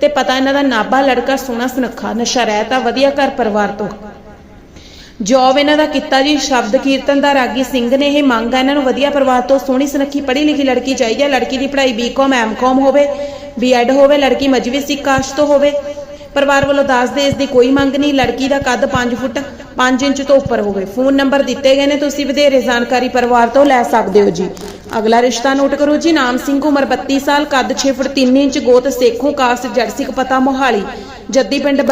ਤੇ ਪਤਾ ਇਹਨਾਂ ਦਾ ਨਾਭਾ ਲੜਕਾ ਸੋਹਣਾ ਸੁਨੱਖਾ, ਨਸ਼ਾ ਰਹਿਤ ਆ, ਵਧੀਆ ਘਰ ਪਰਿਵਾਰ ਤੋਂ। ਜੋਬ ਇਹਨਾਂ ਦਾ ਕੀਤਾ ਜੀ, ਸ਼ਬਦ ਕੀਰਤਨ ਦਾ ਰਾਗੀ ਸਿੰਘ ਨੇ, ਇਹ ਮੰਗ ਆ ਇਹਨਾਂ ਨੂੰ ਵਧੀਆ ਪਰਿਵਾਰ ਤੋਂ, ਸੋਹਣੀ ਸੁਨੱਖੀ ਪੜ੍ਹੀ ਲਿਖੀ ਲੜਕੀ ਚਾਹੀਦੀ ਹੈ ਲੜਕੀ ਦੀ ਪੜ੍ਹਾਈ ਬੀਕਾਮ ਐਮਕਾਮ ਹੋਵੇ। ਬੀਐਡ ਹੋਵੇ, ਲੜਕੀ ਮਜਵੀ ਸਿੱਖ ਕਾਸਟ ਤੋਂ ਹੋਵੇ। ਪਰਿਵਾਰ ਵੱਲੋਂ ਦਾਜ ਦੇਜ ਦੀ ਕੋਈ ਮੰਗ ਨਹੀਂ। ਲੜਕੀ ਦਾ ਕੱਦ 5 ਫੁੱਟ 5 ਇੰਚ ਤੋਂ ਉੱਪਰ ਹੋਵੇ। ਫੋਨ ਨੰਬਰ ਦਿੱਤੇ ਗਏ ਨੇ, ਤੁਸੀਂ ਵਧੇਰੇ ਜਾਣਕਾਰੀ ਪਰਿਵਾਰ ਤੋਂ ਲੈ ਸਕਦੇ ਹੋ ਜੀ। ਅਗਲਾ ਰਿਸ਼ਤਾ ਨੋਟ ਕਰੋ ਜੀ, ਨਾਮ ਸਿੰਘ, ਉਮਰ 32 ਸਾਲ, ਕੱਦ 6 ਫੁੱਟ 3 ਇੰਚ, ਗੋਤ ਸੇਖੋਂ ਕਾਸਟ ਜਰਸਿਕ ਪਤਾ ਮੋਹਾਲੀ। ਜੱਦੀ ਪਿੰਡ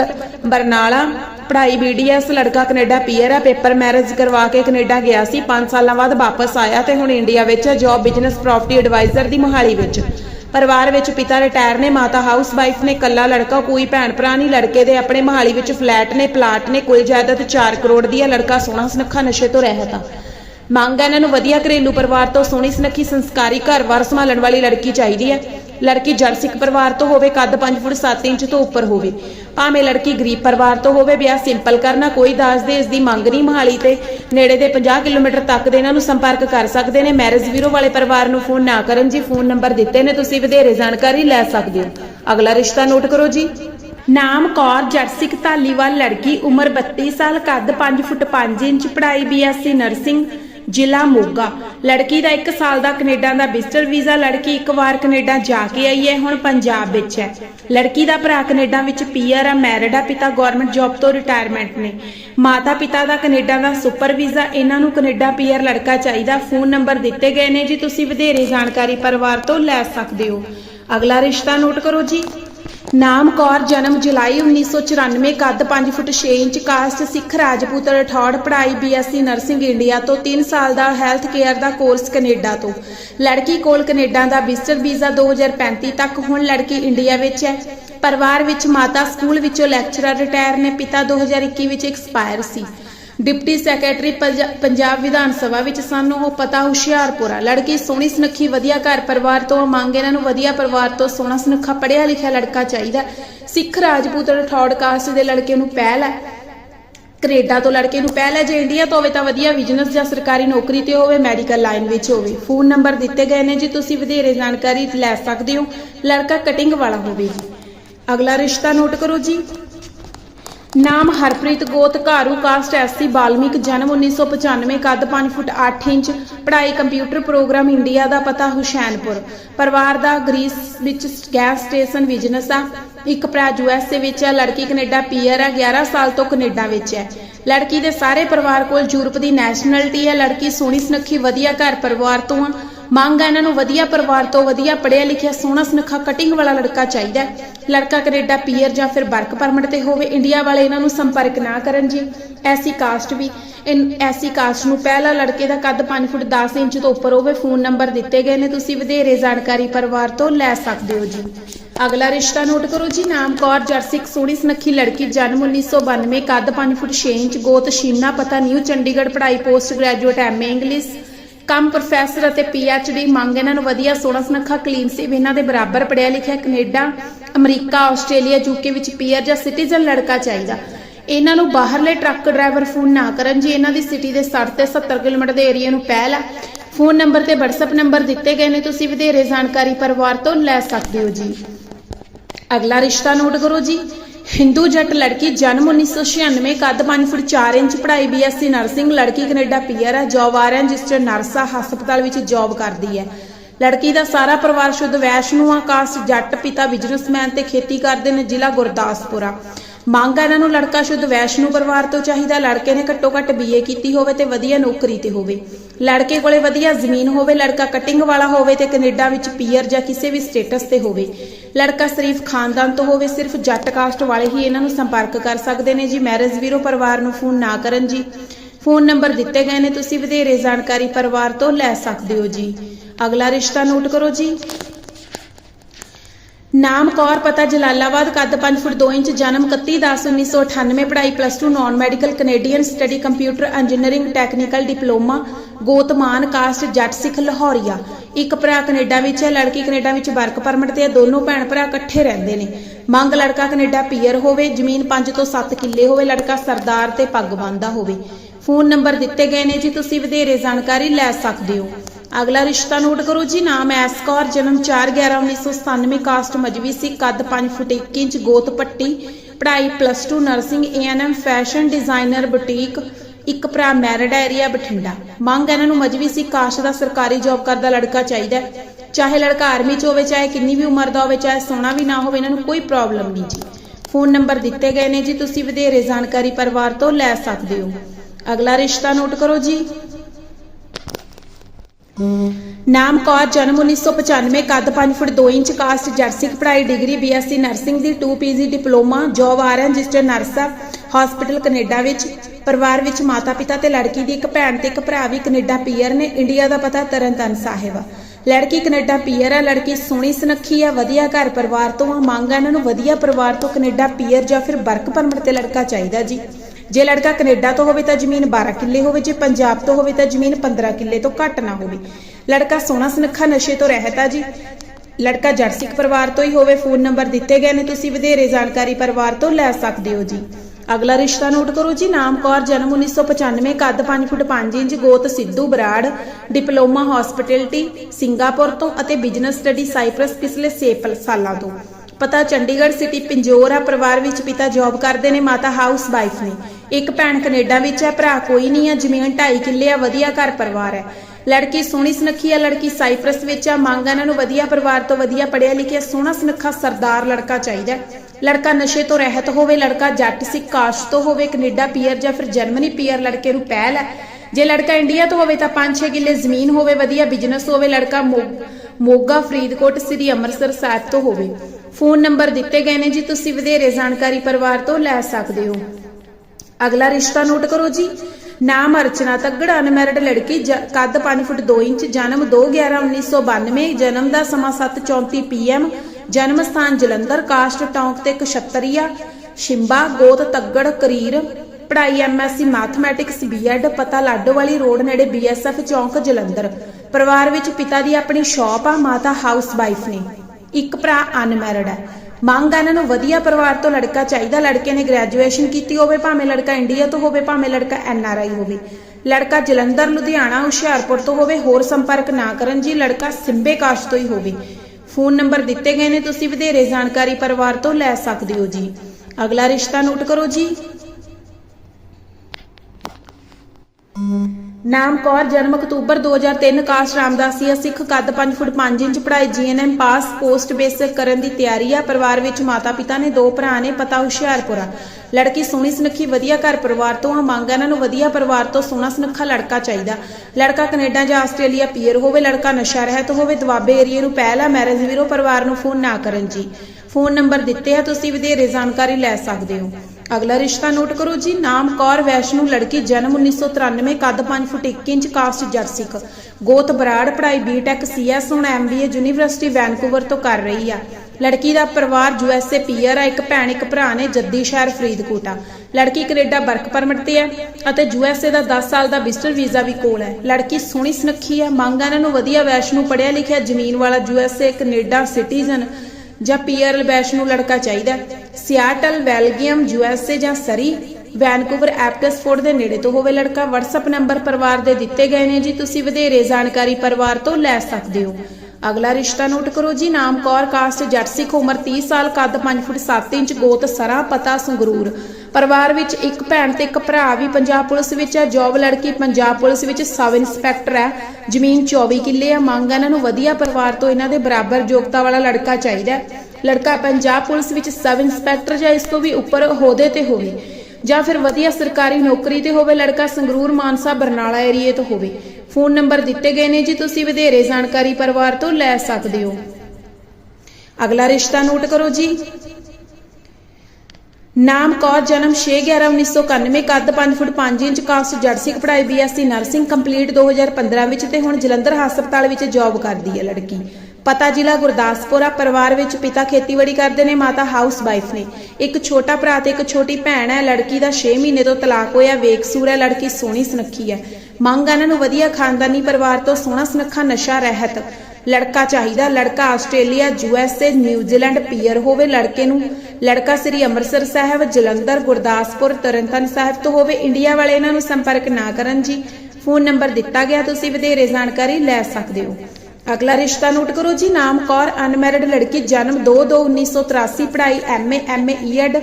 ਬਰਨਾਲਾ। ਪੜ੍ਹਾਈ ਬੀਡੀਐਸ ਲੜਕਾ ਕੈਨੇਡਾ ਪੀਅਰ ਆ, ਪੇਪਰ ਮੈਰਿਜ ਕਰਵਾ ਕੇ ਕੈਨੇਡਾ ਗਿਆ ਸੀ। 5 ਸਾਲਾਂ ਬਾਅਦ ਵਾਪਸ ਆਇਆ ਤੇ ਹੁਣ ਇੰਡੀਆ ਵਿੱਚ ਜੌਬ ਬਿਜ਼ਨਸ ਪ੍ਰਾਪਰਟੀ ਐਡਵਾਈਜ਼ਰ ਦੀ ਮੋਹਾਲੀ ਵਿੱਚ। ਪਰਿਵਾਰ ਵਿੱਚ ਪਿਤਾ ਰਿਟਾਇਰ ਨੇ, ਮਾਤਾ ਹਾਊਸ ਵਾਈਫ ਨੇ ਕੱਲਾ ਲੜਕਾ, ਕੋਈ ਭੈਣ ਭਰਾ ਨਹੀਂ, ਲੜਕੇ ਦੇ ਆਪਣੇ ਮੋਹਾਲੀ ਵਿੱਚ ਫਲੈਟ ਨੇ, ਪਲਾਟ ਨੇ, ਕੁੱਲ ਜਾਇਦਾਦ 4 ਕਰੋੜ ਦੀ ਹੈ, ਲੜਕਾ ਸੋਹਣਾ ਸੁਨੱਖਾ ਨਸ਼ੇ ਤੋਂ ਰਹਿਤ ਆ। ਮੰਗ ਹੈ ਇਹਨਾਂ ਨੂੰ ਵਧੀਆ ਘਰੇਲੂ ਪਰਿਵਾਰ ਤੋਂ ਸੋਹਣੀ ਸੁਨੱਖੀ ਸੰਸਕਾਰੀ ਘਰ ਵਾਰ ਸੰਭਾਲਣ ਵਾਲੀ ਲੜਕੀ ਚਾਹੀਦੀ ਹੈ। ਲੜਕੀ ਜੜ ਪਰਿਵਾਰ ਤੋਂ ਹੋਵੇ, ਕੱਦ 5 ਫੁੱਟ 7 ਇੰਚ ਤੋਂ ਉੱਪਰ ਹੋਵੇ। ਭਾਵੇਂ ਲੜਕੀ ਗਰੀਬ ਪਰਿਵਾਰ ਤੋਂ ਹੋਵੇ, ਵਿਆਹ ਸਿੰਪਲ ਕਰਨਾ, ਕੋਈ ਦਾਜ ਦੇ ਇਸ ਦੀ ਮੰਗ ਨਹੀਂ, ਮਹਾਲੀ ਤੇ ਨੇੜੇ ਦੇ 50 ਕਿਲੋਮੀਟਰ ਤੱਕ ਦੇ ਇਹਨਾਂ ਨੂੰ ਸੰਪਰਕ ਕਰ ਸਕਦੇ ਨੇ। ਮੈਰਿਜ ਵੀਰੋ ਵਾਲੇ ਪਰਿਵਾਰ ਨੂੰ ਫੋਨ ਨਾ ਕਰਨ ਜੀ, ਫੋਨ ਨੰਬਰ ਦਿੱਤੇ ਨੇ, ਤੁਸੀਂ ਵਧੇਰੇ ਜਾਣਕਾਰੀ ਲੈ ਸਕਦੇ ਹੋ। ਅਗਲਾ ਰਿਸ਼ਤਾ ਨੋਟ ਕਰੋ ਜੀ। ਨਾਮ ਕੌਰ ਜਰਸਿਕ ਧਾਲੀਵਾਲ ਲੜਕੀ, ਉਮਰ 32 ਸਾਲ, ਕੱਦ 5 ਫੁੱਟ 5 ਇੰਚ, ਪੜ੍ਹਾਈ ਬੀਐਸਸੀ ਨਰਸਿੰਗ ਜ਼ਿਲ੍ਹਾ ਮੋਗਾ। ਲੜਕੀ ਦਾ 1 ਸਾਲ ਦਾ ਕੈਨੇਡਾ ਦਾ ਵਿਜ਼ਟਰ ਵੀਜ਼ਾ। ਲੜਕੀ ਇੱਕ ਵਾਰ ਕੈਨੇਡਾ ਜਾ ਕੇ ਆਈ ਹੈ, ਹੁਣ ਪੰਜਾਬ ਵਿੱਚ ਹੈ। ਲੜਕੀ ਦਾ ਭਰਾ ਕੈਨੇਡਾ ਵਿੱਚ ਪੀਆਰ ਆ, ਮੈਰਿਡ ਆ। ਪਿਤਾ ਗਵਰਨਮੈਂਟ ਜੌਬ ਤੋਂ ਰਿਟਾਇਰਮੈਂਟ ਨੇ। ਮਾਤਾ ਪਿਤਾ ਦਾ ਕੈਨੇਡਾ ਦਾ ਸੁਪਰ ਵੀਜ਼ਾ। ਇਹਨਾਂ ਨੂੰ ਕੈਨੇਡਾ ਪੀਆਰ ਲੜਕਾ ਚਾਹੀਦਾ। ਫੋਨ ਨੰਬਰ ਦਿੱਤੇ ਗਏ ਨੇ ਜੀ। ਤੁਸੀਂ ਵਧੇਰੇ ਜਾਣਕਾਰੀ ਪਰਿਵਾਰ ਤੋਂ ਲੈ ਸਕਦੇ ਹੋ। ਅਗਲਾ ਰਿਸ਼ਤਾ ਨੋਟ ਕਰੋ ਜੀ। ਨਾਮ ਕੌਰ, ਜਨਮ ਜੁਲਾਈ 1994 ਕੱਦ 5 ਫੁੱਟ 6 ਇੰਚ ਕਾਸਟ ਸਿੱਖ ਰਾਜਪੂਤ ਰਠੌੜ ਪੜ੍ਹਾਈ ਬੀਐਸਸੀ ਨਰਸਿੰਗ ਇੰਡੀਆ ਤੋਂ 3 ਸਾਲ ਦਾ ਹੈਲਥ ਕੇਅਰ ਦਾ ਕੋਰਸ ਕੈਨੇਡਾ ਤੋਂ। ਲੜਕੀ ਕੋਲ ਕੈਨੇਡਾ ਦਾ ਵਿਜ਼ਟਰ ਵੀਜ਼ਾ 2035 ਤੱਕ, ਹੁਣ ਲੜਕੀ ਇੰਡੀਆ ਵਿੱਚ ਹੈ। ਪਰਿਵਾਰ ਵਿੱਚ ਮਾਤਾ ਸਕੂਲ ਵਿੱਚੋਂ ਲੈਕਚਰਰ ਰਿਟਾਇਰ ਨੇ, ਪਿਤਾ 2021 ਵਿੱਚ ਐਕਸਪਾਇਰ ਸੀ। ਡਿਪਟੀ ਸੈਕਟਰੀ ਪੰਜ- ਪੰਜਾਬ ਵਿਧਾਨ ਸਭਾ ਵਿੱਚ ਸਾਨੂੰ ਉਹ ਪਤਾ, ਹੁਸ਼ਿਆਰਪੁਰਾ। ਲੜਕੀ ਸੋਹਣੀ ਸੁਨੱਖੀ, ਵਧੀਆ ਘਰ ਪਰਿਵਾਰ ਤੋਂ ਮੰਗ ਇਹਨਾਂ ਨੂੰ ਵਧੀਆ ਪਰਿਵਾਰ ਤੋਂ ਸੋਹਣਾ ਸੁਨੱਖਾ, ਪੜ੍ਹਿਆ ਲਿਖਿਆ ਲੜਕਾ ਚਾਹੀਦਾ ਸਿੱਖ ਰਾਜਪੂਤ ਰਠੌੜ ਕਾਸਟ ਦੇ ਲੜਕੇ ਨੂੰ ਪਹਿਲ ਹੈ। ਕੈਨੇਡਾ ਤੋਂ ਲੜਕੇ ਨੂੰ ਪਹਿਲ ਹੈ। ਜੇ ਇੰਡੀਆ ਤੋਂ ਹੋਵੇ ਤਾਂ ਵਧੀਆ ਬਿਜ਼ਨਸ ਜਾਂ ਸਰਕਾਰੀ ਨੌਕਰੀ ਤੇ ਹੋਵੇ ਮੈਡੀਕਲ ਲਾਈਨ ਵਿੱਚ ਹੋਵੇ। ਫੋਨ ਨੰਬਰ ਦਿੱਤੇ ਗਏ ਨੇ ਜੀ, ਤੁਸੀਂ ਵਧੇਰੇ ਜਾਣਕਾਰੀ ਲੈ ਸਕਦੇ ਹੋ। ਲੜਕਾ ਕਟਿੰਗ ਵਾਲਾ ਹੋਵੇ ਅਗਲਾ ਰਿਸ਼ਤਾ ਨੋਟ ਕਰੋ ਜੀ। ਨਾਮ ਹਰਪ੍ਰੀਤ ਗੋਤ, ਘਾਰੂ ਕਾਸਟ, ਐਸਸੀ ਬਾਲਮਿਕ, ਜਨਮ 1995 ਕੱਦ 5 ਫੁੱਟ 8 ਇੰਚ, ਪੜ੍ਹਾਈ ਕੰਪਿਊਟਰ ਪ੍ਰੋਗਰਾਮ ਇੰਡੀਆ ਦਾ ਪਤਾ ਹੁਸ਼ੈਨਪੁਰ ਪਰਿਵਾਰ ਦਾ ਗ੍ਰੀਸ ਵਿੱਚ ਗੈਸ ਸਟੇਸ਼ਨ ਬਿਜ਼ਨਸ ਆ। ਇੱਕ ਭਰਾ ਯੂਐਸਏ ਵਿੱਚ ਹੈ ਲੜਕੀ ਕੈਨੇਡਾ ਪੀਅਰ ਹੈ 11 ਸਾਲ ਤੋਂ ਕੈਨੇਡਾ ਵਿੱਚ ਹੈ। ਲੜਕੀ ਦੇ ਸਾਰੇ ਪਰਿਵਾਰ ਕੋਲ ਯੂਰਪ ਦੀ ਨੈਸ਼ਨੈਲਿਟੀ ਹੈ। ਲੜਕੀ ਸੋਹਣੀ ਸੁਨੱਖੀ, ਵਧੀਆ ਘਰ ਪਰਿਵਾਰ ਤੋਂ ਆ। ਮੰਗ ਹੈ ਇਹਨਾਂ ਨੂੰ ਵਧੀਆ ਪਰਿਵਾਰ ਤੋਂ ਵਧੀਆ ਪੜ੍ਹਿਆ ਲਿਖਿਆ, ਸੋਹਣਾ ਸੁਨੱਖਾ ਕਟਿੰਗ ਵਾਲਾ ਲੜਕਾ ਚਾਹੀਦਾ ਲੜਕਾ ਕੈਨੇਡਾ ਪੀਅਰ ਜਾਂ ਫਿਰ ਵਰਕ ਪਰਮਿਟ ਤੇ ਹੋਵੇ ਇੰਡੀਆ ਵਾਲੇ ਇਹਨਾਂ ਨੂੰ ਸੰਪਰਕ ਨਾ ਕਰਨ ਜੀ। ਐਸੀ ਕਾਸਟ ਵੀ, ਇਨ, ਐਸੀ ਕਾਸਟ ਨੂੰ ਪਹਿਲਾ ਲੜਕੇ ਦਾ ਕੱਦ 5 ਫੁੱਟ 10 ਇੰਚ ਤੋਂ ਉੱਪਰ ਹੋਵੇ ਫੋਨ ਨੰਬਰ ਦਿੱਤੇ ਗਏ ਨੇ, ਤੁਸੀਂ ਵਧੇਰੇ ਜਾਣਕਾਰੀ ਪਰਿਵਾਰ ਤੋਂ ਲੈ ਸਕਦੇ ਹੋ ਜੀ। ਅਗਲਾ ਰਿਸ਼ਤਾ ਨੋਟ ਕਰੋ ਜੀ, ਨਾਮ ਕੌਰ ਜਰਸਿਕ ਸੋਹਣੀ ਸੁਨੱਖੀ ਲੜਕੀ, ਜਨਮ 1992 ਕੱਦ 5 ਫੁੱਟ 6 ਇੰਚ, ਗੋਤ, ਸ਼ੀਨਾ ਪਤਾ, ਨਿਊ ਚੰਡੀਗੜ੍ਹ, ਪੜ੍ਹਾਈ ਪੋਸਟ ਗ੍ਰੈਜੂਏਟ ਐਮਏ ਇੰਗਲਿਸ਼ ਕੰਮ ਪ੍ਰੋਫੈਸਰ ਅਤੇ ਡੀ ਮੰਗ ਇਹਨਾਂ ਨੂੰ ਵਧੀਆ ਸੋਹਣਾ ਸੁਨੱਖਾ ਕਲੀਨ ਸੀ। ਇਹਨਾਂ ਦੇ ਬਰਾਬਰ ਪੜਿਆ ਲਿਖਿਆ ਕੈਨੇਡਾ, ਅਮਰੀਕਾ, ਆਸਟ੍ਰੇਲੀਆ, ਯੂਕੇ ਵਿੱਚ ਪੀਆਰ ਜਾਂ ਸਿਟੀਜ਼ਨ ਲੜਕਾ ਚਾਹੀਦਾ। ਇਹਨਾਂ ਨੂੰ ਬਾਹਰਲੇ ਟਰੱਕ ਡਰਾਈਵਰ ਫੋਨ ਨਾ ਕਰਨ ਜੀ। ਇਹਨਾਂ ਦੀ ਸਿਟੀ ਦੇ 60 ਤੇ 70 ਕਿਲੋਮੀਟਰ ਦੇ ਏਰੀਆ ਨੂੰ ਪਹਿਲ ਹੈ ਫੋਨ ਨੰਬਰ ਤੇ WhatsApp ਨੰਬਰ ਦਿੱਤੇ ਗਏ ਨੇ। ਤੁਸੀਂ ਵਧੇਰੇ ਜਾਣਕਾਰੀ ਪਰਿਵਾਰ ਤੋਂ ਲੈ ਸਕਦੇ ਹੋ ਜੀ। ਅਗਲਾ ਰਿਸ਼ਤਾ ਨੋਟ ਕਰੋ ਜੀ। ਹਿੰਦੂ ਜੱਟ ਲੜਕੀ ਜਨਮ 1996 ਕੱਦ 5 ਫੁੱਟ 4 ਇੰਚ ਪੜ੍ਹਾਈ ਬੀਐਸਸੀ ਨਰਸਿੰਗ ਲੜਕੀ ਕੈਨੇਡਾ ਪੀਆਰ ਹੈ, ਜੌਬ ਆ ਰਿਹਾ ਨਰਸਾ ਹਸਪਤਾਲ ਵਿੱਚ ਜੌਬ ਕਰਦੀ ਹੈ। ਲੜਕੀ ਦਾ ਸਾਰਾ ਪਰਿਵਾਰ ਸ਼ੁੱਧ ਵੈਸ਼ਨੂ ਆ ਕਾਸਟ ਜੱਟ, ਪਿਤਾ ਬਿਜ਼ਨਸਮੈਨ ਤੇ ਖੇਤੀ ਕਰਦੇ ਨੇ ਜ਼ਿਲ੍ਹਾ ਗੁਰਦਾਸਪੁਰਾ। ਮੰਗ ਹੈ ਇਹਨਾਂ ਨੂੰ ਲੜਕਾ ਸ਼ੁੱਧ ਵੈਸ਼ਨੂ ਪਰਿਵਾਰ ਤੋਂ ਚਾਹੀਦਾ, ਲੜਕੇ ਨੇ ਘੱਟੋ ਘੱਟ ਬੀਏ ਕੀਤੀ ਹੋਵੇ ਤੇ ਵਧੀਆ ਨੌਕਰੀ ਤੇ ਹੋਵੇ। ਲੜਕੇ ਕੋਲੇ ਵਧੀਆ ਜ਼ਮੀਨ ਹੋਵੇ, ਲੜਕਾ ਕਟਿੰਗ ਵਾਲਾ ਹੋਵੇ ਤੇ ਕੈਨੇਡਾ ਵਿੱਚ ਪੀਅਰ ਜਾਂ ਕਿਸੇ ਵੀ ਸਟੇਟਸ ਤੇ ਹੋਵੇ। ਲੜਕਾ ਸ਼ਰੀਫ ਖਾਨਦਾਨ ਤੋਂ ਹੋਵੇ, ਸਿਰਫ ਜੱਟ ਕਾਸਟ ਵਾਲੇ ਹੀ ਇਹਨਾਂ ਨੂੰ ਸੰਪਰਕ ਕਰ ਸਕਦੇ ਨੇ ਜੀ। ਮੈਰਿਜ ਵੀਰੋ ਪਰਿਵਾਰ ਨੂੰ ਫੋਨ ਨਾ ਕਰਨ ਜੀ। ਫੋਨ ਨੰਬਰ ਦਿੱਤੇ ਗਏ ਨੇ, ਤੁਸੀਂ ਵਧੇਰੇ ਜਾਣਕਾਰੀ ਪਰਿਵਾਰ ਤੋਂ ਲੈ ਸਕਦੇ ਹੋ ਜੀ। ਅਗਲਾ ਰਿਸ਼ਤਾ ਨੋਟ ਕਰੋ ਜੀ। ਨਾਮ ਕੌਰ, ਪਤਾ ਜਲਾਲਾਬਾਦ, ਕੱਦ 5 ਫੁੱਟ 2 ਇੰਚ, ਜਨਮ 31/10/1998 ਪੜ੍ਹਾਈ plus 2 non medical Canadian study computer engineering technical diploma ਗੋਤਮਾਨ caste ਜੱਟ ਸਿੱਖ, ਲਾਹੌਰੀਆ। ਇੱਕ ਭਰਾ ਕੈਨੇਡਾ ਵਿੱਚ ਹੈ, ਲੜਕੀ ਕੈਨੇਡਾ ਵਿੱਚ ਵਰਕ ਪਰਮਿਟ ਤੇ ਹੈ, ਦੋਨੋਂ ਭੈਣ ਭਰਾ ਇਕੱਠੇ ਰਹਿੰਦੇ ਨੇ। ਮੰਗ ਲੜਕਾ ਕੈਨੇਡਾ ਪੀਅਰ ਹੋਵੇ, ਜ਼ਮੀਨ 5 ਤੋਂ 7 ਕਿੱਲੇ ਹੋਵੇ, ਲੜਕਾ ਸਰਦਾਰ ਤੇ ਪੱਗ ਬੰਨਦਾ ਹੋਵੇ। ਫੋਨ ਨੰਬਰ ਦਿੱਤੇ ਗਏ ਨੇ ਜੀ, ਤੁਸੀਂ ਵਧੇਰੇ ਜਾਣਕਾਰੀ ਲੈ ਸਕਦੇ ਹੋ। ਅਗਲਾ ਰਿਸ਼ਤਾ ਨੋਟ ਕਰੋ ਜੀ, ਨਾਮ ਐਸ ਕੌਰ, ਜਨਮ 4/11/1997 ਕਾਸਟ ਮਜਵੀ ਸੀ, ਕੱਦ 5 ਫੁੱਟ 1 ਇੰਚ, ਗੋਤ ਪੱਟੀ, ਪੜ੍ਹਾਈ plus 2 nursing ANM fashion designer boutique ਇੱਕ ਭਰਾ ਮੈਰਿਡ ਏਰੀਆ ਬਠਿੰਡਾ। ਮੰਗ ਇਹਨਾਂ ਨੂੰ ਮਜਵੀ ਸੀ, ਕਾਸਟ ਦਾ ਸਰਕਾਰੀ ਜੌਬ ਕਰਦਾ ਲੜਕਾ ਚਾਹੀਦਾ ਚਾਹੇ ਲੜਕਾ ਆਰਮੀ 'ਚ ਹੋਵੇ, ਚਾਹੇ ਕਿੰਨੀ ਵੀ ਉਮਰ ਦਾ ਹੋਵੇ, ਚਾਹੇ ਸੋਹਣਾ ਵੀ ਨਾ ਹੋਵੇ, ਇਹਨਾਂ ਨੂੰ ਕੋਈ ਪ੍ਰੋਬਲਮ ਨਹੀਂ ਜੀ। ਫੋਨ ਨੰਬਰ ਦਿੱਤੇ ਗਏ ਨੇ ਜੀ, ਤੁਸੀਂ ਵਧੇਰੇ ਜਾਣਕਾਰੀ ਪਰਿਵਾਰ ਤੋਂ ਲੈ ਸਕਦੇ ਹੋ। ਅਗਲਾ ਰਿਸ਼ਤਾ ਨੋਟ ਕਰੋ ਜੀ। ਨਾਮ ਕੌਰ, ਜਨਮ 1995 ਕੱਦ 5 ਫੁੱਟ 2 ਇੰਚ, ਕਾਸਟ ਜਰਸਿਕ ਪੜ੍ਹਾਈ ਡਿਗਰੀ, ਬੀਐਸਸੀ ਨਰਸਿੰਗ ਦੀ 2 ਪੀਜੀ ਡਿਪਲੋਮਾ, ਜੌਬ ਆ ਰਜਿਸਟਰ ਨਰਸ ਹਸਪੀਟਲ ਕੈਨੇਡਾ ਵਿੱਚ, ਪਰਿਵਾਰ ਵਿੱਚ ਮਾਤਾ ਪਿਤਾ ਤੇ ਲੜਕੀ ਦੀ ਇੱਕ ਭੈਣ ਤੇ ਇੱਕ ਭਰਾ ਵੀ ਕੈਨੇਡਾ ਪੀਅਰ ਨੇ ਇੰਡੀਆ ਦਾ ਪਤਾ ਤਰਨਤਨ ਸਾਹਿਬ। ਆ ਲੜਕੀ ਕੈਨੇਡਾ ਪੀਅਰ ਆ, ਲੜਕੀ ਸੋਹਣੀ ਸੁਨੱਖੀ ਆ, ਵਧੀਆ ਘਰ ਪਰਿਵਾਰ ਤੋਂ ਆ, ਮੰਗ ਆ, ਇਹਨਾਂ ਨੂੰ ਵਧੀਆ ਪਰਿਵਾਰ ਤੋਂ ਕੈਨੇਡਾ ਪੀਅਰ ਜਾਂ ਫਿਰ ਵਰਕ ਪਰਮਿਟ ਤੇ ਲੜਕਾ ਚਾਹੀਦਾ ਜੀ। ਜੇ ਲੜਕਾ ਕੈਨੇਡਾ ਤੋਂ ਹੋਵੇ ਤਾਂ ਜ਼ਮੀਨ 12 ਕਿੱਲੇ ਹੋਵੇ, ਜੇ ਪੰਜਾਬ ਤੋਂ ਹੋਵੇ ਤਾਂ ਜ਼ਮੀਨ 15 ਕਿੱਲੇ ਤੋਂ ਘੱਟ ਨਾ ਹੋਵੇ। ਲੜਕਾ ਸੋਹਣਾ ਸੁਨੱਖਾ ਨਸ਼ੇ ਤੋਂ ਰਹਿਤ ਆ ਜੀ। ਲੜਕਾ ਜਰਸਿਕ ਪਰਿਵਾਰ ਤੋਂ ਹੀ ਹੋਵੇ, ਫੋਨ ਨੰਬਰ ਦਿੱਤੇ ਗਏ ਨੇ, ਤੁਸੀਂ ਵਧੇਰੇ ਜਾਣਕਾਰੀ ਪਰਿਵਾਰ ਤੋਂ ਲੈ ਸਕਦੇ ਹੋ ਜੀ। ਅਗਲਾ ਰਿਸ਼ਤਾ ਨੋਟ ਕਰੋ ਜੀ, ਨਾਮ ਕੌਰ, ਜਨਮ 1995 ਕੱਦ 5 ਫੁੱਟ 5 ਇੰਚ, ਗੋਤ Sidhu Brar, diploma hospitality Singapore ਤੋਂ ਅਤੇ ਬਿਜ਼ਨਸ ਸਟੱਡੀ ਸਾਈਪ੍ਰਸ ਪਿਛਲੇ 6 ਸਾਲਾਂ ਤੋਂ। ਪਤਾ ਚੰਡੀਗੜ੍ਹ ਸਿਟੀ ਪਿੰਜੋਰ ਆ, ਪਰਿਵਾਰ ਵਿੱਚ ਪਿਤਾ ਜੌਬ ਕਰਦੇ ਨੇ, ਮਾਤਾ ਹਾਊਸ ਵਾਈਫ ਨੇ। ਇੱਕ ਭੈਣ ਕੈਨੇਡਾ ਵਿੱਚ ਹੈ, ਭਰਾ ਕੋਈ ਨਹੀਂ ਆ, ਜ਼ਮੀਨ 2.5 ਕਿੱਲੇ ਆ, ਵਧੀਆ ਘਰ ਪਰਿਵਾਰ ਹੈ। ਲੜਕੀ ਸੋਹਣੀ ਸੁਨੱਖੀ ਆ, ਲੜਕੀ ਸਾਈਪ੍ਰਸ ਵਿੱਚ ਆ, ਮੰਗ ਇਹਨਾਂ ਨੂੰ ਵਧੀਆ ਪਰਿਵਾਰ ਤੋਂ ਵਧੀਆ ਪੜ੍ਹਿਆ ਲਿਖਿਆ, ਸੋਹਣਾ ਸੁਨੱਖਾ ਸਰਦਾਰ ਲੜਕਾ ਚਾਹੀਦਾ ਲੜਕਾ ਨਸ਼ੇ ਤੋਂ ਰਹਿਤ ਹੋਵੇ, ਲੜਕਾ ਜੱਟ ਸਿੱਖ ਕਾਸ਼ ਤੋਂ ਹੋਵੇ, ਕੈਨੇਡਾ ਪੀਅਰ ਜਾਂ ਫਿਰ ਜਰਮਨੀ ਪੀਅਰ ਲੜਕੇ ਨੂੰ ਪਹਿਲ ਹੈ। ਜੇ ਲੜਕਾ ਇੰਡੀਆ ਤੋਂ ਹੋਵੇ ਤਾਂ 5-6 ਕਿੱਲੇ ਜ਼ਮੀਨ ਹੋਵੇ, ਵਧੀਆ ਬਿਜ਼ਨਸ ਹੋਵੇ, ਲੜਕਾ ਮੋ- ਮੋਗਾ ਫਰੀਦਕੋਟ, ਸ੍ਰੀ ਅੰਮ੍ਰਿਤਸਰ ਸਾਹਿਬ ਤੋਂ ਹੋਵੇ। ਫੋਨ ਨੰਬਰ ਦਿੱਤੇ ਗਏ ਨੇ ਜੀ, ਤੁਸੀਂ ਵਧੇਰੇ ਜਾਣਕਾਰੀ ਪਰਿਵਾਰ ਤੋਂ ਲੈ ਸਕਦੇ ਹੋ। ਅਗਲਾ ਰਿਸ਼ਤਾ ਨੋਟ ਕਰੋ ਜੀ। ਨਾਮ ਅਰਚਨਾ ਤੱਗੜ, ਅਨਮੈਰਿਡ ਲੜਕੀ ਕੱਦ 5 ਫੁੱਟ 2 ਇੰਚ, ਜਨਮ 2/11/1992 ਜਨਮ ਦਾ ਸਮਾਂ 7:34 ਪੀਐਮ, ਜਨਮ ਸਥਾਨ ਜਲੰਧਰ, ਕਾਸਟ ਟੌਂਕ ਤੇ ਕਸ਼ਤਰੀਆ ਸ਼ਿੰਬਾ, ਗੋਤ ਤੱਗੜ, ਕਰੀਰ, ਪੜ੍ਹਾਈ ਐਮਐਸਸੀ ਮੈਥਮੈਟਿਕਸ, ਬੀਐਡ, ਪਤਾ ਲਾਡੋਵਾਲੀ ਰੋਡ ਨੇੜੇ ਬੀਐਸਐਫ ਚੌਂਕ ਜਲੰਧਰ। ਪਰਿਵਾਰ ਵਿੱਚ ਪਿਤਾ ਦੀ ਆਪਣੀ ਸ਼ਾਪ ਆ, ਮਾਤਾ ਹਾਊਸ ਵਾਈਫ ਨੇ। ਇੱਕ ਭਰਾ ਅਨਮੈਰਿਡ ਹੈ। ਮੰਗ ਆ ਇਹਨਾਂ ਨੂੰ ਵਧੀਆ ਪਰਿਵਾਰ ਤੋਂ ਲੜਕਾ ਚਾਹੀਦਾ। ਲੜਕੇ ਨੇ ਗ੍ਰੈਜੂਏਸ਼ਨ ਕੀਤੀ ਹੋਵੇ, ਭਾਵੇਂ ਲੜਕਾ ਇੰਡੀਆ ਤੋਂ ਹੋਵੇ, ਭਾਵੇਂ ਲੜਕਾ ਐਨਆਰਆਈ ਹੋਵੇ। ਲੜਕਾ ਜਲੰਧਰ, ਲੁਧਿਆਣਾ, ਹੁਸ਼ਿਆਰਪੁਰ ਤੋਂ ਹੋਵੇ, ਹੋਰ ਸੰਪਰਕ ਨਾ ਕਰਨ ਜੀ, ਲੜਕਾ ਸਿੰਬੇ ਕਾਸ਼ ਤੋਂ ਹੀ ਹੋਵੇ। ਫੋਨ ਨੰਬਰ ਦਿੱਤੇ ਗਏ ਨੇ, ਤੁਸੀਂ ਵਧੇਰੇ ਜਾਣਕਾਰੀ ਪਰਿਵਾਰ ਤੋਂ ਲੈ ਸਕਦੇ ਹੋ ਜੀ। ਅਗਲਾ ਰਿਸ਼ਤਾ ਨੋਟ ਕਰੋ ਜੀ। ਨਾਮ ਕੌਰ, ਜਨਮ ਅਕਤੂਬਰ 2003 ਕਾਸਟ ਰਾਮਦਾਸੀਆ ਸਿੱਖ ਕੱਦ 5 ਫੁੱਟ 5 ਇੰਚ ਪੜ੍ਹਾਈ ਜੀਐਨਐਮ ਪਾਸ, ਪੋਸਟ ਬੇਸਿਕ ਕਰਨ ਦੀ ਤਿਆਰੀ ਆ। ਪਰਿਵਾਰ ਵਿੱਚ ਮਾਤਾ ਪਿਤਾ ਨੇ ਦੋ ਭਰਾ ਨੇ, ਪਤਾ ਹੁਸ਼ਿਆਰਪੁਰਾ ਲੜਕੀ ਸੋਹਣੀ ਸੁਨੱਖੀ, ਵਧੀਆ ਘਰ ਪਰਿਵਾਰ ਤੋਂ ਆ। ਮੰਗ ਹੈ ਇਹਨਾਂ ਨੂੰ ਵਧੀਆ ਪਰਿਵਾਰ ਤੋਂ ਸੋਹਣਾ ਸੁਨੱਖਾ ਲੜਕਾ ਚਾਹੀਦਾ। ਲੜਕਾ ਕੈਨੇਡਾ ਜਾਂ ਆਸਟ੍ਰੇਲੀਆ ਪੀਅਰ ਹੋਵੇ, ਲੜਕਾ ਨਸ਼ਾ ਰਹਿਤ ਹੋਵੇ ਦੁਆਬੇ ਏਰੀਏ ਨੂੰ ਪਹਿਲਾ ਮੈਰਿਜ ਵੀਰੋ, ਪਰਿਵਾਰ ਨੂੰ ਫੋਨ ਨਾ ਕਰਨ ਜੀ। ਫੋਨ ਨੰਬਰ ਦਿੱਤੇ ਆ, ਤੁਸੀਂ ਵਧੇਰੇ ਜਾਣਕਾਰੀ ਲੈ ਸਕਦੇ ਹੋ। ਅਗਲਾ ਰਿਸ਼ਤਾ ਨੋਟ ਕਰੋ ਜੀ, ਨਾਮ ਕੌਰ, ਵੈਸ਼ਨੂ, ਲੜਕੀ, ਜਨਮ 1993 ਕੱਦ 5 ਫੁੱਟ 1 ਇੰਚ, ਕਾਸਟ ਜਰਸਿਕ ਗੋਤ ਬਰਾੜ, ਪੜ੍ਹਾਈ ਬੀਟੈਕ ਸੀਐਸ ਹੁਣ ਐਮਬੀਏ ਯੂਨੀਵਰਸਿਟੀ ਵੈਨਕੂਵਰ ਤੋਂ ਕਰ ਰਹੀ ਆ। ਲੜਕੀ ਦਾ ਪਰਿਵਾਰ ਯੂਐਸਏ ਪੀਅਰ ਆ, ਇੱਕ ਭੈਣ, ਇੱਕ ਭਰਾ ਨੇ ਜੱਦੀ ਸ਼ਹਿਰ ਫਰੀਦਕੋਟ ਆ। ਲੜਕੀ ਕੈਨੇਡਾ ਵਰਕ ਪਰਮਿਟ ਤੇ ਹੈ ਅਤੇ ਯੂਐਸਏ ਦਾ 10 ਸਾਲ ਦਾ ਵਿਜ਼ਟਰ ਵੀਜ਼ਾ ਵੀ ਕੋਲ ਹੈ ਲੜਕੀ ਸੋਹਣੀ ਸੁਨੱਖੀ ਹੈ ਮੰਗ ਇਹਨਾਂ ਨੂੰ ਵਧੀਆ ਵੈਸ਼ਨੂ ਪੜ੍ਹਿਆ ਲਿਖਿਆ ਜ਼ਮੀਨ ਵਾਲਾ ਯੂਐਸਏ ਕੈਨੇਡਾ ਸਿਟੀਜ਼ਨ ਜਾਂ ਪੀਅਰ ਵੈਸ਼ਨੂ ਲੜਕਾ ਚਾਹੀਦਾ। ਸਿਆਟਲ ਬੈਲਜੀਅਮ ਯੂਐਸਏ ਜਾਂ ਸਰੀ, ਵੈਨਕੂਵਰ ਐਪਟਸਫੋਰਡ ਦੇ ਨੇੜੇ ਤੋਂ ਹੋਵੇ ਲੜਕਾ, WhatsApp ਨੰਬਰ ਪਰਿਵਾਰ ਦੇ ਦਿੱਤੇ ਗਏ ਨੇ ਜੀ, ਤੁਸੀਂ ਵਧੇਰੇ ਜਾਣਕਾਰੀ ਪਰਿਵਾਰ ਤੋਂ ਲੈ ਸਕਦੇ ਹੋ। ਅਗਲਾ ਰਿਸ਼ਤਾ ਨੋਟ ਕਰੋ ਜੀ, ਨਾਮ ਕੌਰ, ਕਾਸਟ, ਜੱਟ ਸਿੱਖ, ਉਮਰ 30 ਸਾਲ, ਕੱਦ 5 ਫੁੱਟ 7 ਇੰਚ, ਗੋਤ ਸਰਾ, ਪਤਾ ਸੰਗਰੂਰ। ਪਰਿਵਾਰ ਵਿੱਚ ਇੱਕ ਭੈਣ ਤੇ ਇੱਕ ਭਰਾ ਵੀ ਪੰਜਾਬ ਪੁਲਿਸ ਵਿੱਚ ਹੈ। ਜੌਬ ਲੜਕੀ ਪੰਜਾਬ ਪੁਲਿਸ ਵਿੱਚ ਸਬ ਇੰਸਪੈਕਟਰ ਹੈ। ਜ਼ਮੀਨ 24 ਕਿੱਲੇ ਆ ਮੰਗ ਇਹਨਾਂ ਨੂੰ ਵਧੀਆ ਪਰਿਵਾਰ ਤੋਂ ਇਹਨਾਂ ਦੇ ਬਰਾਬਰ ਯੋਗਤਾ ਵਾਲਾ ਲੜਕਾ ਚਾਹੀਦਾ ਹੈ। ਲੜਕਾ ਪੰਜਾਬ ਪੁਲਿਸ ਵਿੱਚ ਸਬ ਇੰਸਪੈਕਟਰ ਜਾਂ ਇਸ ਤੋਂ ਵੀ ਉੱਪਰ ਅਹੁਦੇ ਤੇ ਹੋਵੇ, ਜਾਂ ਫਿਰ ਵਧੀਆ ਸਰਕਾਰੀ ਨੌਕਰੀ ਤੇ ਹੋਵੇ, ਲੜਕਾ ਸੰਗਰੂਰ ਮਾਨਸਾ ਬਰਨਾਲਾ ਏਰੀਏ ਤੋਂ ਹੋਵੇ। ਫੋਨ ਨੰਬਰ ਦਿੱਤੇ ਗਏ ਨੇ ਜੀ, ਤੁਸੀਂ ਵਧੇਰੇ ਜਾਣਕਾਰੀ ਪਰਿਵਾਰ ਤੋਂ ਲੈ ਸਕਦੇ ਹੋ। ਅਗਲਾ ਰਿਸ਼ਤਾ ਨੋਟ ਕਰੋ ਜੀ। ਨਾਮ ਕੌਰ, ਜਨਮ 6/11/1991 ਕੱਦ 5 ਫੁੱਟ 5 ਇੰਚ ਕਾਸਟ ਜਰਸਿਕ ਪੜ੍ਹਾਈ ਬੀਐਸਸੀ ਨਰਸਿੰਗ ਕੰਪਲੀਟ 2015 ਵਿੱਚ ਤੇ ਹੁਣ ਜਲੰਧਰ ਹਸਪਤਾਲ ਵਿੱਚ ਜੌਬ ਕਰਦੀ ਹੈ ਲੜਕੀ। ਪਤਾ ਜ਼ਿਲ੍ਹਾ ਗੁਰਦਾਸਪੁਰ ਆ ਪਰਿਵਾਰ ਵਿੱਚ ਪਿਤਾ ਖੇਤੀਬਾੜੀ ਕਰਦੇ ਨੇ, ਮਾਤਾ ਹਾਊਸ ਵਾਈਫ ਨੇ। ਇੱਕ ਛੋਟਾ ਭਰਾ ਤੇ ਇੱਕ ਛੋਟੀ ਭੈਣ ਹੈ, ਲੜਕੀ ਦਾ 6 ਮਹੀਨੇ ਤੋਂ ਤਲਾਕ ਹੋਇਆ, ਵੇਕਸੂਰ ਹੈ, ਲੜਕੀ ਸੋਹਣੀ ਸੁਨੱਖੀ ਹੈ। ਮੰਗ ਇਹਨਾਂ ਨੂੰ ਵਧੀਆ ਖਾਨਦਾਨੀ ਪਰਿਵਾਰ ਤੋਂ ਸੋਹਣਾ ਸੁਨੱਖਾ ਨਸ਼ਾ ਰਹਿਤ। ਲੜਕਾ ਚਾਹੀਦਾ, ਲੜਕਾ Australia, U S A, New Zealand PR ਹੋਵੇ, ਲੜਕੇ ਨੂੰ, ਲੜਕਾ ਸ੍ਰੀ ਅੰਮ੍ਰਿਤਸਰ ਸਾਹਿਬ, ਜਲੰਧਰ, ਗੁਰਦਾਸਪੁਰ ਤਰਨਤਾਰਨ ਸਾਹਿਬ ਤੋਂ ਹੋਵੇ, ਇੰਡੀਆ ਵਾਲੇ ਇਹਨਾਂ ਨੂੰ ਸੰਪਰਕ ਨਾ ਕਰਨ ਜੀ। ਫੋਨ ਨੰਬਰ ਦਿੱਤਾ ਗਿਆ, ਤੁਸੀਂ ਵਧੇਰੇ ਜਾਣਕਾਰੀ ਲੈ ਸਕਦੇ ਹੋ। ਅਗਲਾ ਰਿਸ਼ਤਾ ਨੋਟ ਕਰੋ ਜੀ, ਨਾਮ ਕੌਰ, ਅਨਮੈਰਿਡ ਲੜਕੀ, ਜਨਮ 2/2/1983 ਪੜ੍ਹਾਈ ਐਮਏ ਐਮਏ ਈਐਡ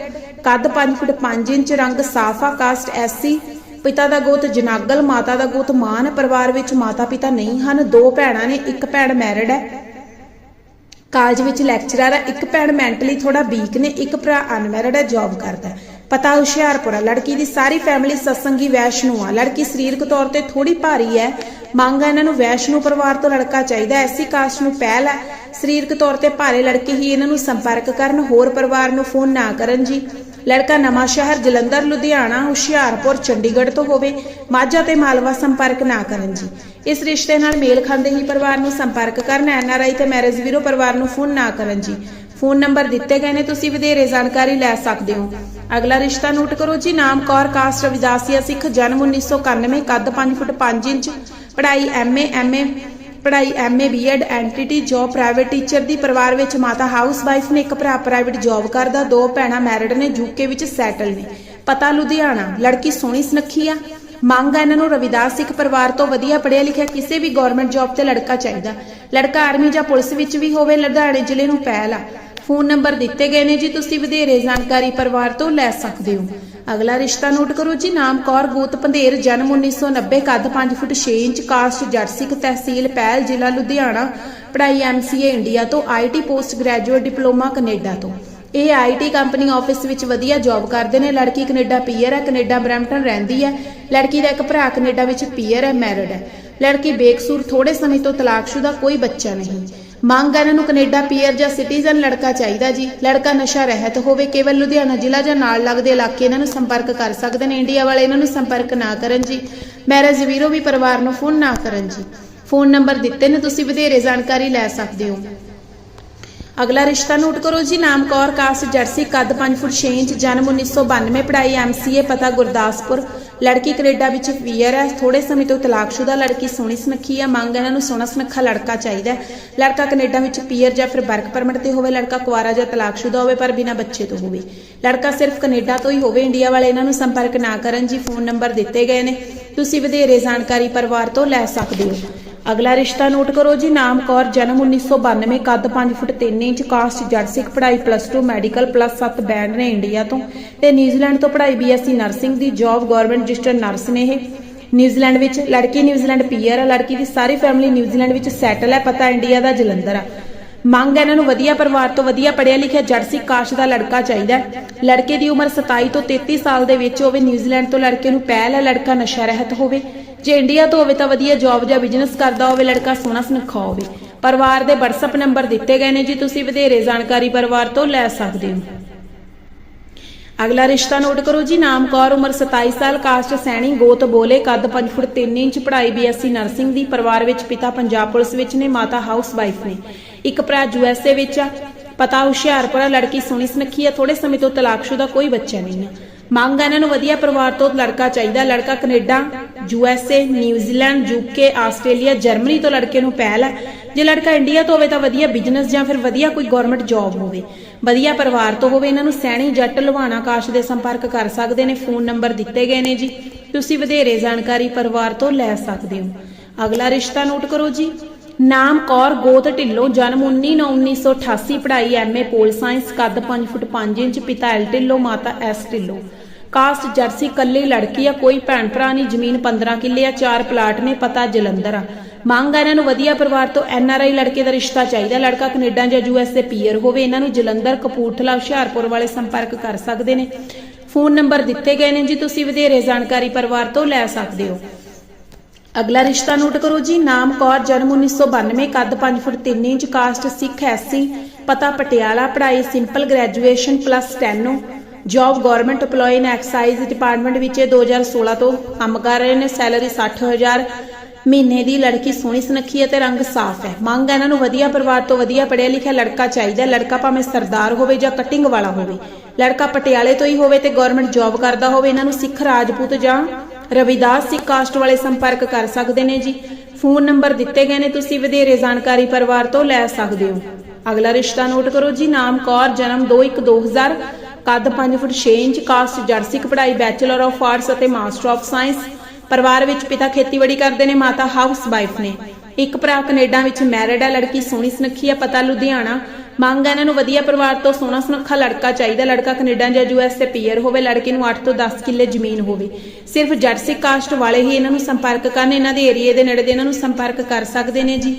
ਕੱਦ 5 ਫੁੱਟ 5 ਇੰਚ, ਰੰਗ ਸਾਫਾ, ਕਾਸਟ ਐਸਸੀ ਪਿਤਾ ਦਾ ਗੋਤ ਜਨਾਗਲ, ਮਾਤਾ ਦਾ ਗੋਤ ਮਾਨ, ਪਰਿਵਾਰ ਵਿੱਚ ਮਾਤਾ ਪਿਤਾ ਨਹੀਂ ਹਨ, ਦੋ ਭੈਣਾਂ ਨੇ, ਇੱਕ ਭੈਣ ਮੈਰਿਡ ਹੈ। ਕਾਲਜ ਵਿੱਚ ਲੈਕਚਰਰ ਹੈ, ਇੱਕ ਭੈਣ ਮੈਂਟਲੀ ਥੋੜਾ ਵੀਕ ਨੇ, ਇੱਕ ਭਰਾ ਅਨਮੈਰਿਡ ਹੈ, ਜੌਬ ਕਰਦਾ ਪਤਾ ਹੁਸ਼ਿਆਰਪੁਰ ਲੜਕੀ ਦੀ ਸਾਰੀ ਫੈਮਿਲੀ ਸਤਸੰਗੀ, ਵੈਸ਼ਨੂ ਆ। ਲੜਕੀ ਸਰੀਰਕ ਤੌਰ ਤੇ ਥੋੜੀ ਭਾਰੀ ਹੈ ਮੰਗ ਹੈ ਇਹਨਾਂ ਨੂੰ ਵੈਸ਼ਨੂ ਪਰਿਵਾਰ ਤੋਂ ਲੜਕਾ ਚਾਹੀਦਾ ਐਸੀ ਕਾਸਟ ਨੂੰ ਪਹਿਲ ਹੈ ਸਰੀਰਕ ਤੌਰ ਤੇ ਭਾਰੇ ਲੜਕੇ ਹੀ ਇਹਨਾਂ ਨੂੰ ਸੰਪਰਕ ਕਰਨ। ਹੋਰ ਪਰਿਵਾਰ ਨੂੰ ਫੋਨ ਨਾ ਕਰਨ ਜੀ। ਲੜਕਾ ਨਵਾਂ ਸ਼ਹਿਰ, ਜਲੰਧਰ, ਲੁਧਿਆਣਾ, ਹੁਸ਼ਿਆਰਪੁਰ, ਚੰਡੀਗੜ੍ਹ ਤੋਂ ਹੋਵੇ। ਮਾਝਾ ਤੇ ਮਾਲਵਾ ਸੰਪਰਕ ਨਾ ਕਰਨ ਜੀ। ਇਸ ਰਿਸ਼ਤੇ ਨਾਲ ਮੇਲ ਖਾਂਦੇ ਹੀ ਪਰਿਵਾਰ ਨੂੰ ਸੰਪਰਕ ਕਰਨ ਐਨਆਰਆਈ ਤੇ ਮੈਰਿਜ ਵੀਰੋ ਪਰਿਵਾਰ ਨੂੰ ਫੋਨ ਨਾ ਕਰਨ ਜੀ। ਫੋਨ ਨੰਬਰ ਦਿੱਤੇ ਗਏ ਨੇ, ਤੁਸੀਂ ਵਧੇਰੇ ਜਾਣਕਾਰੀ ਲੈ ਸਕਦੇ ਹੋ। ਅਗਲਾ ਰਿਸ਼ਤਾ ਨੋਟ ਕਰੋ ਜੀ। ਨਾਮ ਕੌਰ, ਕਾਸਟ ਰਵਿਦਾਸੀਆ ਸਿੱਖ, ਜਨਮ 1991 ਕੱਦ 5 ਫੁੱਟ 5 ਇੰਚ ਪੜ੍ਹਾਈ ਐਮਏ ਐਮਏ, ਪੜ੍ਹਾਈ MA, BEd NTT job private teacher ਦੀ ਪਰਿਵਾਰ ਵਿੱਚ ਮਾਤਾ ਹਾਊਸ ਵਾਈਫ ਨੇ ਇੱਕ ਭਰਾ ਪ੍ਰਾਈਵੇਟ ਜੌਬ ਕਰਦਾ, ਦੋ ਭੈਣਾਂ ਮੈਰਿਡ ਨੇ, ਯੂਕੇ ਵਿੱਚ ਸੈਟਲ ਨੇ। ਪਤਾ ਲੁਧਿਆਣਾ, ਲੜਕੀ ਸੋਹਣੀ ਸੁਨੱਖੀ ਆ। ਮੰਗ ਆ ਇਹਨਾਂ ਨੂੰ ਰਵਿਦਾਸ ਸਿੱਖ ਪਰਿਵਾਰ ਤੋਂ ਵਧੀਆ ਪੜਿਆ ਲਿਖਿਆ ਕਿਸੇ ਵੀ ਗਵਰਨਮੈਂਟ ਜੌਬ ਤੇ ਲੜਕਾ ਚਾਹੀਦਾ। ਲੜਕਾ ਆਰਮੀ ਜਾਂ ਪੁਲਿਸ ਵਿੱਚ ਵੀ ਹੋਵੇ, ਲੁਧਿਆਣੇ ਜ਼ਿਲ੍ਹੇ ਨੂੰ ਪਹਿਲ ਆ। ਫੋਨ ਨੰਬਰ ਦਿੱਤੇ ਗਏ ਨੇ ਜੀ, ਤੁਸੀਂ ਵਧੇਰੇ ਜਾਣਕਾਰੀ ਪਰਿਵਾਰ ਤੋਂ ਲੈ ਸਕਦੇ ਹੋ। ਅਗਲਾ ਰਿਸ਼ਤਾ ਨੋਟ ਕਰੋ ਜੀ, ਨਾਮ ਕੌਰ, ਗੋਤ ਪੰਧੇਰ, ਜਨਮ 1990 ਕੱਦ 5 ਫੁੱਟ 6 ਇੰਚ, ਕਾਸਟ ਜੱਟ ਸਿੱਖ ਤਹਿਸੀਲ ਪਹਿਲ ਜ਼ਿਲ੍ਹਾ ਲੁਧਿਆਣਾ, ਪੜ੍ਹਾਈ ਐਮਸੀਏ ਇੰਡੀਆ ਤੋਂ IT post graduate diploma Canada ਤੋਂ। ਇਹ ਆਈਟੀ ਕੰਪਨੀ ਆਫਿਸ ਵਿੱਚ ਵਧੀਆ ਜੌਬ ਕਰਦੇ ਨੇ, ਲੜਕੀ ਕੈਨੇਡਾ ਪੀਅਰ ਹੈ, ਕੈਨੇਡਾ ਬਰੈਂਪਟਨ ਰਹਿੰਦੀ ਹੈ। ਲੜਕੀ ਦਾ ਇੱਕ ਭਰਾ ਕੈਨੇਡਾ ਵਿੱਚ ਪੀਅਰ ਹੈ, ਮੈਰਿਡ ਹੈ। ਲੜਕੀ ਬੇਕਸੂਰ ਥੋੜੇ ਸਮੇਂ ਤੋਂ ਤਲਾਕਸ਼ੁਦਾ ਕੋਈ ਬੱਚਾ ਨਹੀਂ। ਮੰਗ ਹੈ ਇਹਨਾਂ ਨੂੰ ਕੈਨੇਡਾ ਪੀਅਰ ਜਾਂ ਸਿਟੀਜ਼ਨ ਲੜਕਾ ਚਾਹੀਦਾ ਜੀ। ਲੜਕਾ ਨਸ਼ਾ ਰਹਿਤ ਹੋਵੇ, ਕੇਵਲ ਲੁਧਿਆਣਾ ਜ਼ਿਲ੍ਹਾ ਜਾਂ ਨਾਲ ਲੱਗਦੇ ਇਲਾਕੇ ਇਹਨਾਂ ਨੂੰ ਸੰਪਰਕ ਕਰ ਸਕਦੇ ਨੇ। ਇੰਡੀਆ ਵਾਲੇ ਇਹਨਾਂ ਨੂੰ ਸੰਪਰਕ ਨਾ ਕਰਨ ਜੀ। ਮੈਰਿਜ ਵੀਰੋ ਵੀ ਪਰਿਵਾਰ ਨੂੰ ਫੋਨ ਨਾ ਕਰਨ ਜੀ। ਫੋਨ ਨੰਬਰ ਦਿੱਤੇ ਨੇ, ਤੁਸੀਂ ਵਧੇਰੇ ਜਾਣਕਾਰੀ ਲੈ ਸਕਦੇ ਹੋ। ਅਗਲਾ ਰਿਸ਼ਤਾ ਨੋਟ ਕਰੋ ਜੀ। ਨਾਮ ਕੌਰ, ਕਾਸਟ, ਜਰਸੀ, ਕੱਦ 5 ਫੁੱਟ 6 ਇੰਚ, ਜਨਮ 1992 ਪੜ੍ਹਾਈ ਐਮਸੀਏ ਪਤਾ ਗੁਰਦਾਸਪੁਰ। ਲੜਕੀ ਕੈਨੇਡਾ ਵਿੱਚ ਪੀਅਰ ਹੈ। ਥੋੜੇ ਸਮੇਂ ਤੋਂ ਤਲਾਕਸ਼ੁਦਾ ਲੜਕੀ ਸੋਹਣੀ ਸੁਨੱਖੀ ਹੈ ਮੰਗ ਇਹਨਾਂ ਨੂੰ ਸੋਹਣਾ ਸੁਨੱਖਾ ਲੜਕਾ ਚਾਹੀਦਾ ਹੈ। ਲੜਕਾ ਕੈਨੇਡਾ ਵਿੱਚ ਪੀਅਰ ਜਾਂ ਫਿਰ ਵਰਕ ਪਰਮਿਟ ਤੇ ਹੋਵੇ, ਲੜਕਾ ਕੁਆਰਾ ਜਾਂ ਤਲਾਕਸ਼ੁਦਾ ਹੋਵੇ, ਪਰ ਬਿਨਾਂ ਬੱਚੇ ਤੋਂ ਹੋਵੇ। ਲੜਕਾ ਸਿਰਫ ਕੈਨੇਡਾ ਤੋਂ ਹੀ ਹੋਵੇ। ਇੰਡੀਆ ਵਾਲੇ ਇਹਨਾਂ ਨੂੰ ਸੰਪਰਕ ਨਾ ਕਰਨ ਜੀ, ਫੋਨ ਨੰਬਰ ਦਿੱਤੇ ਗਏ ਨੇ। ਤੁਸੀਂ ਵਧੇਰੇ ਜਾਣਕਾਰੀ ਪਰਿਵਾਰ ਤੋਂ ਲੈ ਸਕਦੇ ਹੋ। ਅਗਲਾ ਰਿਸ਼ਤਾ ਨੋਟ ਕਰੋ ਜੀ, ਨਾਮ ਕੌਰ, ਜਨਮ 1992 ਕੱਦ 5 ਫੁੱਟ 3 ਇੰਚ, ਕਾਸਟ ਜੱਟ ਸਿੱਖ ਪੜ੍ਹਾਈ ਪਲੱਸ 2 ਮੈਡੀਕਲ ਪਲੱਸ 7 ਬੈਂਡ ਨੇ ਇੰਡੀਆ ਤੋਂ। ਤੇ ਨਿਊਜ਼ੀਲੈਂਡ ਤੋਂ ਪੜ੍ਹਾਈ ਬੀਐਸਸੀ ਨਰਸਿੰਗ ਦੀ ਜੌਬ ਗਵਰਨਮੈਂਟ ਰਜਿਸਟਰਡ ਨਰਸ ਨੇ ਇਹ। ਨਿਊਜ਼ੀਲੈਂਡ ਵਿੱਚ ਲੜਕੀ ਨਿਊਜ਼ੀਲੈਂਡ ਪੀਅਰ ਆ, ਲੜਕੀ ਦੀ ਸਾਰੀ ਫੈਮਿਲੀ ਨਿਊਜ਼ੀਲੈਂਡ ਵਿੱਚ ਸੈਟਲ ਹੈ ਪਤਾ ਇੰਡੀਆ ਦਾ ਜਲੰਧਰ ਆ। ਮੰਗ ਹੈ ਇਹਨਾਂ ਨੂੰ ਵਧੀਆ ਪਰਿਵਾਰ ਤੋਂ ਵਧੀਆ ਪੜ੍ਹਿਆ ਲਿਖਿਆ ਜਰਸੀ ਕਾਸ਼ ਦਾ ਲੜਕਾ ਚਾਹੀਦਾ ਲੜਕੇ ਦੀ ਉਮਰ 27 ਤੋਂ 33 ਸਾਲ ਦੇ ਵਿੱਚ ਹੋਵੇ, ਨਿਊਜ਼ੀਲੈਂਡ ਤੋਂ ਲੜਕੇ ਨੂੰ ਪਹਿਲ ਹੈ, ਲੜਕਾ ਨਸ਼ਾ ਰਹਿਤ ਹੋਵੇ। ਜੇ ਇੰਡੀਆ ਤੋਂ ਹੋਵੇ ਤਾਂ ਵਧੀਆ ਜੌਬ ਜਾਂ ਬਿਜ਼ਨਸ ਕਰਦਾ ਹੋਵੇ ਲੜਕਾ ਸੋਹਣਾ ਸੁਨੱਖਾ ਹੋਵੇ। ਪਰਿਵਾਰ ਦੇ WhatsApp ਨੰਬਰ ਦਿੱਤੇ ਗਏ ਨੇ ਜੀ ਤੁਸੀਂ ਵਧੇਰੇ ਜਾਣਕਾਰੀ ਪਰਿਵਾਰ ਤੋਂ ਲੈ ਸਕਦੇ ਹੋ। ਅਗਲਾ ਰਿਸ਼ਤਾ ਨੋਟ ਕਰੋ ਜੀ ਨਾਮ ਕੌਰ ਉਮਰ 27 ਸਾਲ ਕਾਸਟ ਸੈਣੀ ਗੋਤ ਬੋਲੇ ਕੱਦ 5 ਫੁੱਟ 3 ਇੰਚ ਪੜ੍ਹਾਈ ਬੀਐਸਸੀ ਨਰਸਿੰਗ ਦੀ ਪਰਿਵਾਰ ਵਿੱਚ ਪਿਤਾ ਪੰਜਾਬ ਪੁਲਿਸ ਵਿੱਚ ਨੇ ਮਾਤਾ ਹਾਊਸ ਵਾਈਫ ਨੇ। ਇੱਕ ਭਰਾ ਯੂਐਸਏ ਵਿੱਚ ਆ ਪਤਾ ਹੁਸ਼ਿਆਰਪੁਰ ਆ, ਲੜਕੀ ਸੋਹਣੀ ਸੁਨੱਖੀ ਆ ਥੋੜੇ ਸਮੇਂ ਤੋਂ ਤਲਾਕਸ਼ੁਦਾ ਕੋਈ ਬੱਚਾ ਨਹੀਂ ਆ। ਮੰਗ ਇਹਨਾਂ ਨੂੰ ਵਧੀਆ ਪਰਿਵਾਰ ਤੋਂ ਲੜਕਾ ਚਾਹੀਦਾ, ਲੜਕਾ ਕੈਨੇਡਾ ਏ New Zealand UK Australia, Germany ਤੋਂ ਲੜਕੇ ਨੂੰ ਪਹਿਲ ਹੈ। ਜੇ ਲੜਕਾ ਇੰਡੀਆ ਤੋਂ ਹੋਵੇ ਤਾਂ ਵਧੀਆ ਬਿਜ਼ਨਸ ਜਾਂ ਫਿਰ ਵਧੀਆ ਕੋਈ ਗਵਰਨਮੈਂਟ ਜੌਬ ਹੋਵੇ। ਵਧੀਆ ਪਰਿਵਾਰ ਤੋਂ ਹੋਵੇ ਇਹਨਾਂ ਨੂੰ ਸੈਣੀ ਜੱਟ ਲਵਾਣਾ ਕਾਸ਼ ਦੇ ਸੰਪਰਕ ਕਰ ਸਕਦੇ ਨੇ, ਫੋਨ ਨੰਬਰ ਦਿੱਤੇ ਗਏ ਨੇ ਜੀ। ਤੁਸੀਂ ਵਧੇਰੇ ਜਾਣਕਾਰੀ ਪਰਿਵਾਰ ਤੋਂ ਲੈ ਸਕਦੇ ਹੋ। ਅਗਲਾ ਰਿਸ਼ਤਾ ਨੋਟ ਕਰੋ ਜੀ। ਨਾਮ ਕੌਰ ਗੋਤ ਢਿੱਲੋਂ ਜਨਮ 19/9/1988 ਪੜ੍ਹਾਈ ਐਮਏ ਪੋਲ ਸਾਇੰਸ, ਕੱਦ 5 ਫੁੱਟ 5 ਇੰਚ, ਪਿਤਾ ਐਲ ਢਿੱਲੋਂ, ਮਾਤਾ ਐਸ ਢਿੱਲੋਂ। ਕਾਸਟ ਜਰਸੀ, ਕੱਲੀ ਲੜਕੀ ਆ, ਕੋਈ ਭੈਣ ਭਰਾ ਨਹੀਂ, ਜ਼ਮੀਨ 15 ਕਿੱਲੇ ਆ, ਚਾਰ ਪਲਾਟ ਨੇ, ਪਤਾ ਜਲੰਧਰ ਆ। ਮੰਗ ਆ ਇਹਨਾਂ ਨੂੰ ਵਧੀਆ ਪਰਿਵਾਰ ਤੋਂ ਐਨ ਆਰ ਆਈ ਲੜਕੇ ਦਾ ਰਿਸ਼ਤਾ ਚਾਹੀਦਾ, ਲੜਕਾ ਕੈਨੇਡਾ ਜਾਂ ਯੂ ਐਸ ਦੇ ਪੀਅਰ ਹੋਵੇ, ਇਹਨਾਂ ਨੂੰ ਜਲੰਧਰ, ਕਪੂਰਥਲਾ, ਹੁਸ਼ਿਆਰਪੁਰ ਵਾਲੇ ਸੰਪਰਕ ਕਰ ਸਕਦੇ ਨੇ। ਫੋਨ ਨੰਬਰ ਦਿੱਤੇ ਗਏ ਨੇ ਜੀ, ਤੁਸੀਂ ਵਧੇਰੇ ਜਾਣਕਾਰੀ ਪਰਿਵਾਰ ਤੋਂ ਲੈ ਸਕਦੇ ਹੋ। ਅਗਲਾ ਰਿਸ਼ਤਾ ਨੋਟ ਕਰੋ ਜੀ, ਨਾਮ ਕੌਰ, ਜਨਮ 1992 ਕੱਦ 5 foot 3 inch, caste Sikh SC ਪਤਾ ਪਟਿਆਲਾ, ਪੜ੍ਹਾਈ simple, graduation plus 10 job government EMPLOYE in excise department ਵਿੱਚ 2016 ਤੋਂ ਕੰਮ ਕਰ ਰਹੇ ਨੇ, ਸੈਲਰੀ 60000 ਮਹੀਨੇ ਦੀ ਲੜਕੀ ਸੋਹਣੀ ਸੁਨੱਖੀ ਅਤੇ ਰੰਗ ਸਾਫ਼ ਹੈ। ਮੰਗ ਹੈ ਇਹਨਾਂ ਨੂੰ ਵਧੀਆ ਪਰਿਵਾਰ ਤੋਂ ਵਧੀਆ ਪੜ੍ਹਿਆ ਲਿਖਿਆ ਲੜਕਾ ਚਾਹੀਦਾ ਲੜਕਾ ਭਾਵੇਂ ਸਰਦਾਰ ਹੋਵੇ ਜਾਂ ਕਟਿੰਗ ਵਾਲਾ ਹੋਵੇ। ਲੜਕਾ ਪਟਿਆਲੇ ਤੋਂ ਹੀ ਹੋਵੇ ਤੇ ਗਵਰਨਮੈਂਟ ਜੌਬ ਕਰਦਾ ਹੋਵੇ, ਇਹਨਾਂ ਨੂੰ ਸਿੱਖ ਰਾਜਪੂਤ ਜਾਂ ਰਵਿਦਾਸ ਸਿੱਖ ਕਾਸਟ ਵਾਲੇ ਸੰਪਰਕ ਕਰ ਸਕਦੇ ਨੇ ਜੀ। ਫੋਨ ਨੰਬਰ ਦਿੱਤੇ ਗਏ ਨੇ, ਤੁਸੀਂ ਵਧੇਰੇ ਜਾਣਕਾਰੀ ਪਰਿਵਾਰ ਤੋਂ ਲੈ ਸਕਦੇ ਹੋ। ਅਗਲਾ ਰਿਸ਼ਤਾ ਨੋਟ ਕਰੋ ਜੀ, ਨਾਮ ਕੌਰ, ਜਨਮ 21/2000 ਕੱਦ 5 ਫੁੱਟ 6 ਇੰਚ, ਕਾਸਟ ਜਰਸਿਕ ਪੜ੍ਹਾਈ ਬੈਚਲਰ ਆਫ ਆਰਟਸ ਅਤੇ ਮਾਸਟਰ ਆਫ ਸਾਇੰਸ ਪਰਿਵਾਰ ਵਿੱਚ ਪਿਤਾ ਖੇਤੀਬਾੜੀ ਕਰਦੇ ਨੇ, ਮਾਤਾ ਹਾਊਸ ਵਾਈਫ ਨੇ। ਇੱਕ ਭਰਾ ਕੈਨੇਡਾ ਵਿੱਚ ਮੈਰਿਡ ਹੈ ਲੜਕੀ ਸੋਹਣੀ ਸੁਨੱਖੀ ਹੈ ਪਤਾ ਲੁਧਿਆਣਾ। ਮੰਗ ਹੈ ਇਹਨਾਂ ਨੂੰ ਵਧੀਆ ਪਰਿਵਾਰ ਤੋਂ, ਸੋਹਣਾ ਸੁਨੱਖਾ ਲੜਕਾ ਚਾਹੀਦਾ, ਲੜਕਾ ਕੈਨੇਡਾ ਜਾਂ ਯੂਐਸ ਤੇ ਪੀਅਰ ਹੋਵੇ, ਲੜਕੇ ਨੂੰ 8 ਤੋਂ 10 ਕਿੱਲੇ ਜ਼ਮੀਨ ਹੋਵੇ। ਸਿਰਫ ਜਰਸੀ ਕਾਸਟ ਵਾਲੇ ਹੀ ਇਹਨਾਂ ਨੂੰ ਸੰਪਰਕ ਕਰਨ, ਇਹਨਾਂ ਦੇ ਏਰੀਏ ਦੇ ਨੇੜੇ ਦੇ ਇਹਨਾਂ ਨੂੰ ਸੰਪਰਕ ਕਰ ਸਕਦੇ ਨੇ ਜੀ।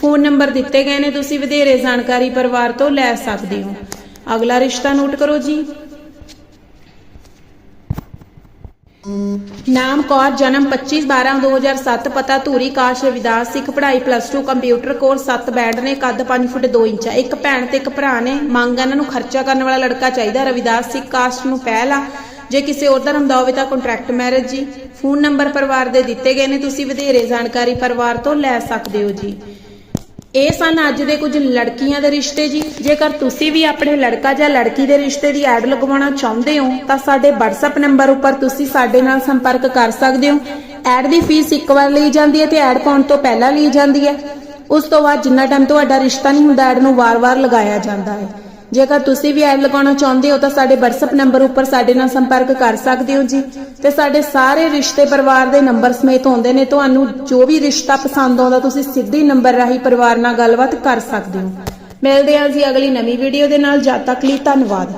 ਫੋਨ ਨੰਬਰ ਦਿੱਤੇ ਗਏ ਨੇ, ਤੁਸੀਂ ਵਧੇਰੇ ਜਾਣਕਾਰੀ ਪਰਿਵਾਰ ਤੋਂ ਲੈ ਸਕਦੇ ਹੋ। ਅਗਲਾ ਰਿਸ਼ਤਾ ਨੋਟ ਕਰੋ ਜੀ। ਨਾਮ ਕੌਰ, ਜਨਮ 25/12/2007 ਪਤਾ ਧੂਰੀ, ਕਾਸ਼ ਵਿਦਾਸ ਸਿੱਖ ਪੜ੍ਹਾਈ ਪਲੱਸ 2 ਕੰਪਿਊਟਰ ਕੋਰਸ 7 ਬੈਂਡ ਨੇ, ਕੱਦ 5 ਫੁੱਟ 2 ਇੰਚ। ਇੱਕ ਭੈਣ ਤੇ ਇੱਕ ਭਰਾ ਨੇ। ਮੰਗ ਇਹਨਾਂ ਨੂੰ ਖਰਚਾ ਕਰਨ ਵਾਲਾ ਲੜਕਾ ਚਾਹੀਦਾ। ਰਵਿਦਾਸ ਸਿੱਖ ਕਾਸਟ ਨੂੰ ਪਹਿਲ ਆ। ਜੇ ਕਿਸੇ ਹੋਰ ਧਰਮ ਦਾ ਹੋਵੇ ਤਾਂ ਕੰਟਰੈਕਟ ਮੈਰਿਜ ਜੀ। ਫੋਨ ਨੰਬਰ ਪਰਿਵਾਰ ਦੇ ਦਿੱਤੇ ਗਏ ਨੇ। ਤੁਸੀਂ ਵਧੇਰੇ ਜਾਣਕਾਰੀ ਪਰਿਵਾਰ ਤੋਂ ਲੈ ਸਕਦੇ ਹੋ ਜੀ। ਇਹ ਸਨ ਅੱਜ ਦੇ ਕੁਝ ਲੜਕੀਆਂ ਦੇ ਰਿਸ਼ਤੇ ਜੀ। ਜੇਕਰ ਤੁਸੀਂ ਵੀ ਆਪਣੇ ਲੜਕਾ ਜਾਂ ਲੜਕੀ ਦੇ ਰਿਸ਼ਤੇ ਦੀ ਐਡ ਲਗਵਾਉਣਾ ਚਾਹੁੰਦੇ ਹੋ, ਤਾਂ ਸਾਡੇ WhatsApp ਨੰਬਰ ਉੱਪਰ ਤੁਸੀਂ ਸਾਡੇ ਨਾਲ ਸੰਪਰਕ ਕਰ ਸਕਦੇ ਹੋ। ਐਡ ਦੀ ਫੀਸ ਇੱਕ ਵਾਰ ਲਈ ਜਾਂਦੀ ਹੈ ਤੇ ਐਡ ਪਾਉਣ ਤੋਂ ਪਹਿਲਾਂ ਲਈ ਜਾਂਦੀ ਹੈ। ਉਸ ਤੋਂ ਬਾਅਦ ਜਿੰਨਾ ਟਾਈਮ ਤੁਹਾਡਾ ਰਿਸ਼ਤਾ ਨਹੀਂ ਹੁੰਦਾ, ਐਡ ਨੂੰ ਵਾਰ-ਵਾਰ ਲਗਾਇਆ ਜਾਂਦਾ ਹੈ। ਜੇਕਰ ਤੁਸੀਂ ਵੀ ਐਡ ਲਗਾਉਣਾ ਚਾਹੁੰਦੇ ਹੋ ਤਾਂ ਸਾਡੇ WhatsApp ਨੰਬਰ ਉੱਪਰ ਸਾਡੇ ਨਾਲ ਸੰਪਰਕ ਕਰ ਸਕਦੇ ਹੋ ਜੀ ਤੇ ਸਾਡੇ ਸਾਰੇ ਰਿਸ਼ਤੇ ਪਰਿਵਾਰ ਦੇ ਨੰਬਰ ਸਮੇਤ ਹੁੰਦੇ ਨੇ। ਤੁਹਾਨੂੰ ਜੋ ਵੀ ਰਿਸ਼ਤਾ ਪਸੰਦ ਆਉਂਦਾ ਤੁਸੀਂ ਸਿੱਧੇ ਨੰਬਰ ਰਾਹੀਂ ਪਰਿਵਾਰ ਨਾਲ ਗੱਲਬਾਤ ਕਰ ਸਕਦੇ ਹੋ। ਮਿਲਦੇ ਹਾਂ ਜੀ ਅਗਲੀ ਨਵੀਂ ਵੀਡੀਓ ਦੇ ਨਾਲ। ਜਦ ਤੱਕ ਲਈ ਧੰਨਵਾਦ।